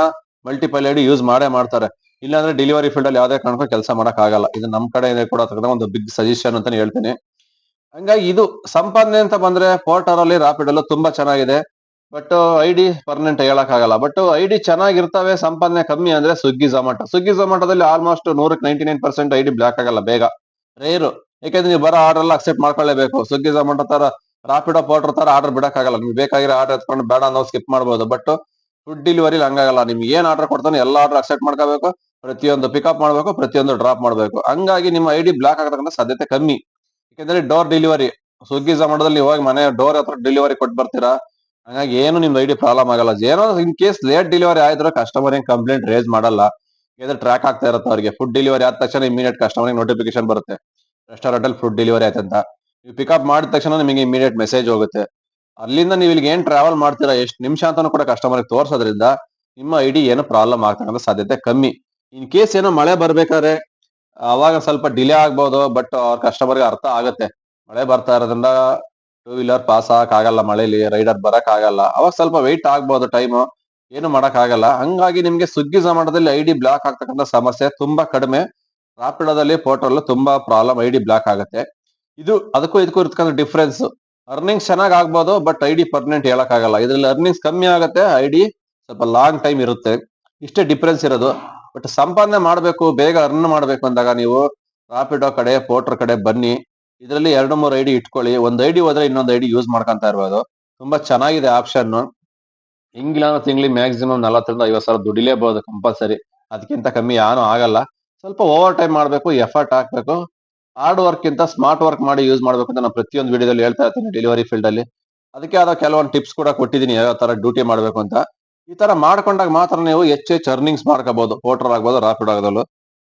ಮಲ್ಟಿಪಲ್ ಐಡಿ ಯೂಸ್ ಮಾಡೇ ಮಾಡ್ತಾರೆ. ಇಲ್ಲಾಂದ್ರೆ ಡೆಲಿವರಿ ಫೀಲ್ಡ್ ಅಲ್ಲಿ ಯಾವುದೇ ಕಾರಣಕ್ಕೂ ಕೆಲಸ ಮಾಡಕ್ ಆಗಲ್ಲ. ಇದು ನಮ್ ಕಡೆ ಕೂಡ ಒಂದು ಬಿಗ್ ಸಜೆಷನ್ ಅಂತಾನೆ ಹೇಳ್ತೀನಿ. ಹಂಗಾಗಿ ಇದು ಸಂಪಾದನೆ ಅಂತ ಬಂದ್ರೆ ಪೋರ್ಟರ್ ಅಲ್ಲಿ ರಾಪಿಡ್ ಅಲ್ಲೂ ತುಂಬಾ ಚೆನ್ನಾಗಿದೆ. ಬಟ್ ಐಡಿ ಪರ್ಮನೆಂಟ್ ಹೇಳಕ್ ಆಗಲ್ಲ. ಬಟ್ ಡಿ ಚೆನ್ನಾಗಿರ್ತವೆ, ಸಂಪಾದನೆ ಕಮ್ಮಿ ಅಂದ್ರೆ ಸ್ವಿಗ್ಗಿ ಝೊಮ್ಯಾಟೊ ಸುಗ್ಗಿ ಝೊಮ್ಯಾಟೊದಲ್ಲಿ ಆಲ್ಮೋಸ್ಟ್ ನೂರಕ್ಕೆ ninety nine percent ID block ಆಗಲ್ಲ ಬೇಗ. ರೇರು ಯಾಕಂದ್ರೆ ನೀವು ಬರೋ ಆರ್ಡರ್ ಎಲ್ಲ ಅಕ್ಸೆಪ್ಟ್ ಮಾಡ್ಕೊಳ್ಳೇಬೇಕು. ಸುಗ್ಗಿ ಝೊಮ್ಯಾಟೊ ತರ ರಾಪಿಡೋ ಪೌಡರ್ ತರ ಆರ್ಡರ್ ಬಿಡಕ್ಕಾಗಲ್ಲ. ನಿಮ್ಗೆ ಬೇಕಾಗಿರೋ ಆರ್ಡರ್ ಎತ್ಕೊಂಡು ಬೇಡ ನಾವು ಸ್ಕಿಪ್ ಮಾಡ್ಬೋದು. ಬಟ್ ಫುಡ್ ಡೆಲಿವರಿ ಹಂಗಾಗಲ್ಲ. ನಿಮ್ಗೆ ಏನ್ ಆರ್ಡರ್ ಕೊಡ್ತಾನೆ ಎಲ್ಲ ಆರ್ಡರ್ ಅಕ್ಸೆಪ್ಟ್ ಮಾಡ್ಕೋಬೇಕು. ಪ್ರತಿಯೊಂದು ಪಿಕಪ್ ಮಾಡ್ಬೇಕು, ಪ್ರತಿಯೊಂದು ಡ್ರಾಪ್ ಮಾಡ್ಬೇಕು. ಹಂಗಾಗಿ ನಿಮ್ಮ ಐ ಡಿ ಬ್ಲಾಕ್ ಆಗತಕ್ಕಂಥ ಸಾಧ್ಯತೆ ಕಮ್ಮಿ. ಯಾಕೆಂದ್ರೆ ಡೋರ್ ಡೆಲಿವರಿ ಸ್ವಿಗ್ಗಿ ಝಮಟದಲ್ಲಿ ಹೋಗಿ ಮನೆ ಡೋರ್ ಹತ್ರ ಡೆಲಿವರಿ ಕೊಟ್ಟು ಬರ್ತೀರಾ? ಹಂಗಾಗಿ ಏನು ನಿಮ್ದು ಐಡಿ ಪ್ರಾಬ್ಲಮ್ ಆಗಲ್ಲ. ಏನೋ ಇನ್ ಕೇಸ್ ಲೇಟ್ ಡೆಲಿವರಿ ಆಯ್ತು ಕಸ್ಟಮರ್ ಏನ್ ಕಂಪ್ಲೇಂಟ್ ರೇಸ್ ಮಾಡಲ್ಲ. ಯಾಕಂದ್ರೆ ಟ್ರ್ಯಾಕ್ ಆಗ್ತಾ ಇರುತ್ತೆ ಅವ್ರಿಗೆ. ಫುಡ್ ಡೆಲಿವರಿ ಆದ ತಕ್ಷಣ ಇಮಿಡಿಯೇಟ್ ಕಸ್ಟಮರ್ ನೋಟಿಫಿಕೇಶನ್ ಬರುತ್ತೆ. ರೆಸ್ಟೋರೆಂಟ್ ಅಲ್ಲಿ ಫುಡ್ ಡೆಲಿವರಿ ಆಯ್ತಂತ ನೀವು ಪಿಕಪ್ ಮಾಡಿದ ತಕ್ಷಣ ನಿಮಗೆ ಇಮಿಡಿಯೇಟ್ ಮೆಸೇಜ್ ಹೋಗುತ್ತೆ. ಅಲ್ಲಿಂದ ನೀವು ಇಲ್ಲಿಗೆ ಏನ್ ಟ್ರಾವೆಲ್ ಮಾಡ್ತೀರಾ? ಎಷ್ಟು ನಿಮಿಷ ಅಂತಾನು ಕೂಡ ಕಸ್ಟಮರ್ ತೋರಿಸೋದ್ರಿಂದ ನಿಮ್ಮ ಐಡಿ ಏನು ಪ್ರಾಬ್ಲಮ್ ಆಗ್ತಕ್ಕಂಥ ಸಾಧ್ಯತೆ ಕಮ್ಮಿ. ಇನ್ ಕೇಸ್ ಏನೋ ಮಳೆ ಬರ್ಬೇಕಾದ್ರೆ, ಅವಾಗ ಸ್ವಲ್ಪ ಡಿಲೇ ಆಗ್ಬೋದು ಬಟ್ ಅವ್ರ ಕಸ್ಟಮರ್ಗೆ ಅರ್ಥ ಆಗುತ್ತೆ. ಮಳೆ ಬರ್ತಾ ಇರೋದ್ರಿಂದ ಟೂ ವೀಲರ್ ಪಾಸ್ ಆಗಲ್ಲ, ಮಳೆಲಿ ರೈಡರ್ ಬರಕ್ ಆಗಲ್ಲ. ಅವಾಗ ಸ್ವಲ್ಪ ವೆಯ್ಟ್ ಆಗ್ಬೋದು ಟೈಮ್ ಏನು ಮಾಡಕ್ ಆಗಲ್ಲ. ಹಂಗಾಗಿ ನಿಮ್ಗೆ ಸ್ವಿಗ್ಗಿ ಐ ಐಡಿ ಬ್ಲಾಕ್ ಆಗ್ತಕ್ಕಂಥ ಸಮಸ್ಯೆ ತುಂಬಾ ಕಡಿಮೆ. ರಾಪಿಡೋದಲ್ಲಿ ಪೋರ್ಟಲ್ ತುಂಬಾ ಪ್ರಾಬ್ಲಮ್ ಐ ಡಿ ಬ್ಲಾಕ್ ಆಗುತ್ತೆ. ಇದು ಅದಕ್ಕೂ ಇದಕ್ಕೂ ಇರ್ತಕ್ಕಂಥ ಡಿಫ್ರೆನ್ಸ್ ಅರ್ನಿಂಗ್ಸ್ ಚೆನ್ನಾಗ್ ಆಗ್ಬೋದು ಬಟ್ ಐ ಡಿ ಪರ್ಮನೆಂಟ್ ಹೇಳಕ್ ಆಗಲ್ಲ. ಇದ್ರಲ್ಲಿ ಅರ್ನಿಂಗ್ಸ್ ಕಮ್ಮಿ ಆಗುತ್ತೆ ಐಡಿ ಸ್ವಲ್ಪ ಲಾಂಗ್ ಟೈಮ್ ಇರುತ್ತೆ. ಇಷ್ಟೇ ಡಿಫ್ರೆನ್ಸ್ ಇರೋದು. ಬಟ್ ಸಂಪಾದನೆ ಮಾಡಬೇಕು, ಬೇಗ ಅರ್ನ್ ಮಾಡ್ಬೇಕು ಅಂದಾಗ ನೀವು ರಾಪಿಡೋ ಕಡೆ ಪೋರ್ಟರ್ ಕಡೆ ಬನ್ನಿ. ಇದರಲ್ಲಿ ಎರಡು ಮೂರು ಐಡಿ ಇಟ್ಕೊಳ್ಳಿ. ಒಂದ್ ಐಡಿ ಹೋದ್ರೆ ಇನ್ನೊಂದು ಐಡಿ ಯೂಸ್ ಮಾಡ್ಕೊಂತ ಇರ್ಬೋದು. ತುಂಬಾ ಚೆನ್ನಾಗಿದೆ ಆಪ್ಷನ್ ಹಿಂಗಿಲ್ಲ ಅಂದ್ರೆ ತಿಂಗ್ಳಿಗೆ ಮ್ಯಾಕ್ಸಿಮಮ್ ನಲವತ್ತರಿಂದ ಐವತ್ತು ಸಾವಿರ ದುಡಿಲೇಬಹುದು ಕಂಪಲ್ಸರಿ ಅದಕ್ಕಿಂತ ಕಮ್ಮಿ ಯಾನು ಆಗಲ್ಲ. ಸ್ವಲ್ಪ ಓವರ್ ಟೈಮ್ ಮಾಡ್ಬೇಕು ಎಫರ್ಟ್ ಹಾಕ್ಬೇಕು. ಹಾರ್ಡ್ ವರ್ಕ್ ಇಂತ ಸ್ಮಾರ್ಟ್ ವರ್ಕ್ ಮಾಡಿ ಯೂಸ್ ಮಾಡ್ಬೇಕು ಅಂತ ನಾನು ಪ್ರತಿಯೊಂದು ವಿಡಿಯೋದಲ್ಲಿ ಹೇಳ್ತಾ ಇರ್ತೀನಿ ಡೆಲಿವರಿ ಫೀಲ್ಡ್ ಅಲ್ಲಿ. ಅದಕ್ಕೆ ಆದ ಕೆಲವೊಂದು ಟಿಪ್ಸ್ ಕೂಡ ಕೊಟ್ಟಿದ್ದೀನಿ ಯಾವ ತರ ಡ್ಯೂಟಿ ಮಾಡ್ಬೇಕು ಅಂತ. ಈ ತರ ಮಾಡ್ಕೊಂಡಾಗ ಮಾತ್ರ ನೀವು ಹೆಚ್ಚು ಹೆಚ್ಚು ಅರ್ನಿಂಗ್ಸ್ ಮಾಡ್ಕೋಬಹುದು ಪೋರ್ಟರ್ ಆಗ್ಬೋದು ರಾಪಿಡ್ ಆಗೋದಲ್ಲೂ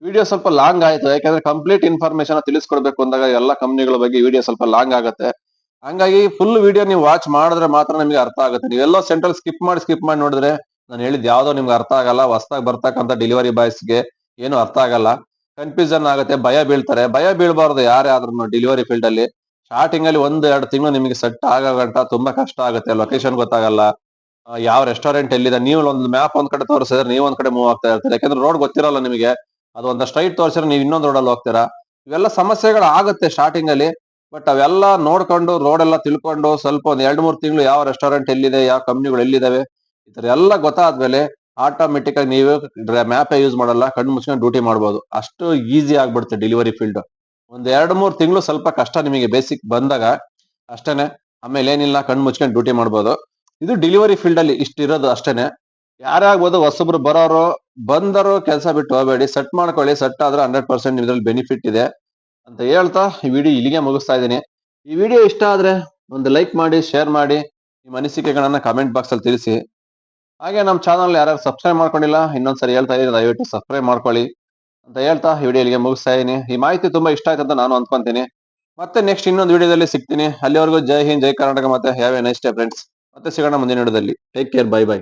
ವಿಡಿಯೋ ಸ್ವಲ್ಪ ಲಾಂಗ್ ಆಯ್ತು. ಯಾಕಂದ್ರೆ ಕಂಪ್ಲೀಟ್ ಇನ್ಫಾರ್ಮೇಶನ್ ತಿಳಿಸ್ಕೊಡ್ಬೇಕು ಅಂದಾಗ ಎಲ್ಲ ಕಂಪ್ನಿಗಳ ಬಗ್ಗೆ ವಿಡಿಯೋ ಸ್ವಲ್ಪ ಲಾಂಗ್ ಆಗುತ್ತೆ. ಹಂಗಾಗಿ ಫುಲ್ ವಿಡಿಯೋ ನೀವು ವಾಚ್ ಮಾಡಿದ್ರೆ ಮಾತ್ರ ನಿಮಗೆ ಅರ್ಥ ಆಗುತ್ತೆ. ನೀವೆಲ್ಲೋ ಸೆಂಟ್ರಲ್ ಸ್ಕಿಪ್ ಮಾಡಿ ಸ್ಕಿಪ್ ಮಾಡಿ ನೋಡಿದ್ರೆ ನಾನು ಹೇಳಿದ್ ಯಾವ್ದೋ ನಿಮ್ಗೆ ಅರ್ಥ ಆಗಲ್ಲ. ಹೊಸದಾಗಿ ಬರ್ತಕ್ಕಂಥ ಡೆಲಿವರಿ ಬಾಯ್ಸ್ಗೆ ಏನು ಅರ್ಥ ಆಗಲ್ಲ. ಕನ್ಫ್ಯೂಷನ್ ಆಗುತ್ತೆ, ಭಯ ಬೀಳ್ತಾರೆ. ಭಯ ಬೀಳಬಾರ್ದು ಯಾರೇ ಆದ್ರೂ ಡೆಲಿವರಿ ಫೀಲ್ಡ್ ಅಲ್ಲಿ. ಸ್ಟಾರ್ಟಿಂಗ್ ಅಲ್ಲಿ ಒಂದ್, ಎರಡು ತಿಂಗಳು ನಿಮಗೆ ಸೆಟ್ ಆಗೋ ಗಂಟ ತುಂಬಾ ಕಷ್ಟ ಆಗುತ್ತೆ. ಲೊಕೇಶನ್ ಗೊತ್ತಾಗಲ್ಲ. ಯಾವ ರೆಸ್ಟೋರೆಂಟ್ ಎಲ್ಲಿದೆ? ನೀವು ಒಂದು ಮ್ಯಾಪ್ ಒಂದ್ ಕಡೆ ತೋರಿಸಿದ್ರೆ ನೀವು ಕಡೆ ಮೂವ್ ಆಗ್ತಾ ಇರ್ತಾರೆ. ಯಾಕಂದ್ರೆ ರೋಡ್ ಗೊತ್ತಿರಲ್ಲ ನಿಮಗೆ. ಅದು ಒಂದು ಸ್ಟ್ರೈಟ್ ತೋರಿಸಿದ್ರೆ ನೀವು ಇನ್ನೊಂದು ರೋಡಲ್ಲಿ ಹೋಗ್ತೀರಾ? ಇವೆಲ್ಲ ಸಮಸ್ಯೆಗಳು ಆಗುತ್ತೆ ಸ್ಟಾರ್ಟಿಂಗ್ ಅಲ್ಲಿ ಬಟ್ ಅವೆಲ್ಲ ನೋಡ್ಕೊಂಡು ರೋಡ್ ಎಲ್ಲ ತಿಳ್ಕೊಂಡು ಸ್ವಲ್ಪ ಒಂದ್ ಎರಡ್ ಮೂರ್ ತಿಂಗಳು ಯಾವ ರೆಸ್ಟೋರೆಂಟ್ ಎಲ್ಲಿದೆ, ಯಾವ ಕಂಪ್ನಿಗಳು ಎಲ್ಲಿದಾವೆ, ಈ ತರ ಎಲ್ಲ ಗೊತ್ತಾದ್ಮೇಲೆ ಆಟೋಮೆಟಿಕ್ ಆಗಿ ನೀವು ಮ್ಯಾಪೇ ಯೂಸ್ ಮಾಡಲ್ಲ, ಕಣ್ಣು ಮುಚ್ಕೊಂಡು ಡ್ಯೂಟಿ ಮಾಡ್ಬೋದು. ಅಷ್ಟು ಈಸಿ ಆಗ್ಬಿಡುತ್ತೆ ಡೆಲಿವರಿ ಫೀಲ್ಡ್ ಒಂದ್ ಎರಡ್ ಮೂರ್ ತಿಂಗಳು ಸ್ವಲ್ಪ ಕಷ್ಟ ನಿಮಗೆ ಬೇಸಿಕ್ ಬಂದಾಗ ಅಷ್ಟೇನೆ, ಆಮೇಲೆ ಏನಿಲ್ಲ, ಕಣ್ಣು ಮುಚ್ಕೊಂಡು ಡ್ಯೂಟಿ ಮಾಡ್ಬೋದು. ಇದು ಡೆಲಿವರಿ ಫೀಲ್ಡ್ ಅಲ್ಲಿ ಇಷ್ಟ ಇರೋದು ಅಷ್ಟೇನೆ. ಯಾರೇ ಹೊಸಬ್ರು ಬರೋರು ಬಂದರು ಕೆಲಸ ಬಿಟ್ಟು ಹೋಗಬೇಡಿ. ಸೆಟ್ ಮಾಡ್ಕೊಳ್ಳಿ. ಸೆಟ್ ಆದ್ರೆ ಹಂಡ್ರೆಡ್ ಪರ್ಸೆಂಟ್ ನಿಮ್ದ್ರಲ್ಲಿ ಬೆನಿಫಿಟ್ ಇದೆ ಅಂತ ಹೇಳ್ತಾ ಈ ವಿಡಿಯೋ ಇಲ್ಲಿಗೆ ಮುಗಿಸ್ತಾ ಇದ್ದೀನಿ. ಈ ವಿಡಿಯೋ ಇಷ್ಟ ಆದ್ರೆ ಒಂದು ಲೈಕ್ ಮಾಡಿ ಶೇರ್ ಮಾಡಿ, ನಿಮ್ಮ ಅನಿಸಿಕೆಗಳನ್ನ ಕಮೆಂಟ್ ಬಾಕ್ಸ್ ಅಲ್ಲಿ ತಿಳಿಸಿ. ಹಾಗೆ ನಮ್ಮ ಚಾನಲ್ ಯಾರು ಸಬ್ಸ್ಕ್ರೈಬ್ ಮಾಡ್ಕೊಂಡಿಲ್ಲ, ಇನ್ನೊಂದ್ಸರಿ ಹೇಳ್ತಾ ಇದ್ದೀನಿ ದಯವಿಟ್ಟು ಸಬ್ಸ್ಕ್ರೈಬ್ ಮಾಡ್ಕೊಳ್ಳಿ ಅಂತ ಹೇಳ್ತಾ ಈ ವಿಡಿಯೋ ಇಲ್ಲಿಗೆ ಮುಗಿಸ್ತಾ ಇದ್ದೀನಿ. ಈ ಮಾಹಿತಿ ತುಂಬಾ ಇಷ್ಟ ಆಗುತ್ತೆ ನಾನು ಅನ್ಕೊಂತೀನಿ. ಮತ್ತೆ ನೆಕ್ಸ್ಟ್ ಇನ್ನೊಂದು ವಿಡಿಯೋದಲ್ಲಿ ಸಿಗ್ತೀನಿ. ಅಲ್ಲಿವರೆಗೂ ಜೈ ಹಿಂದ್, ಜೈ ಕರ್ನಾಟಕ ಮತ್ತೆ ಹ್ಯಾವ್ ಎ ನೈಸ್ ಫ್ರೆಂಡ್ಸ್ ಮತ್ತೆ ಸಿಗೋಣ ಮುಂದಿನ ವಿಡಿಯೋದಲ್ಲಿ ಟೇಕ್ ಕೇರ್ ಬೈ ಬೈ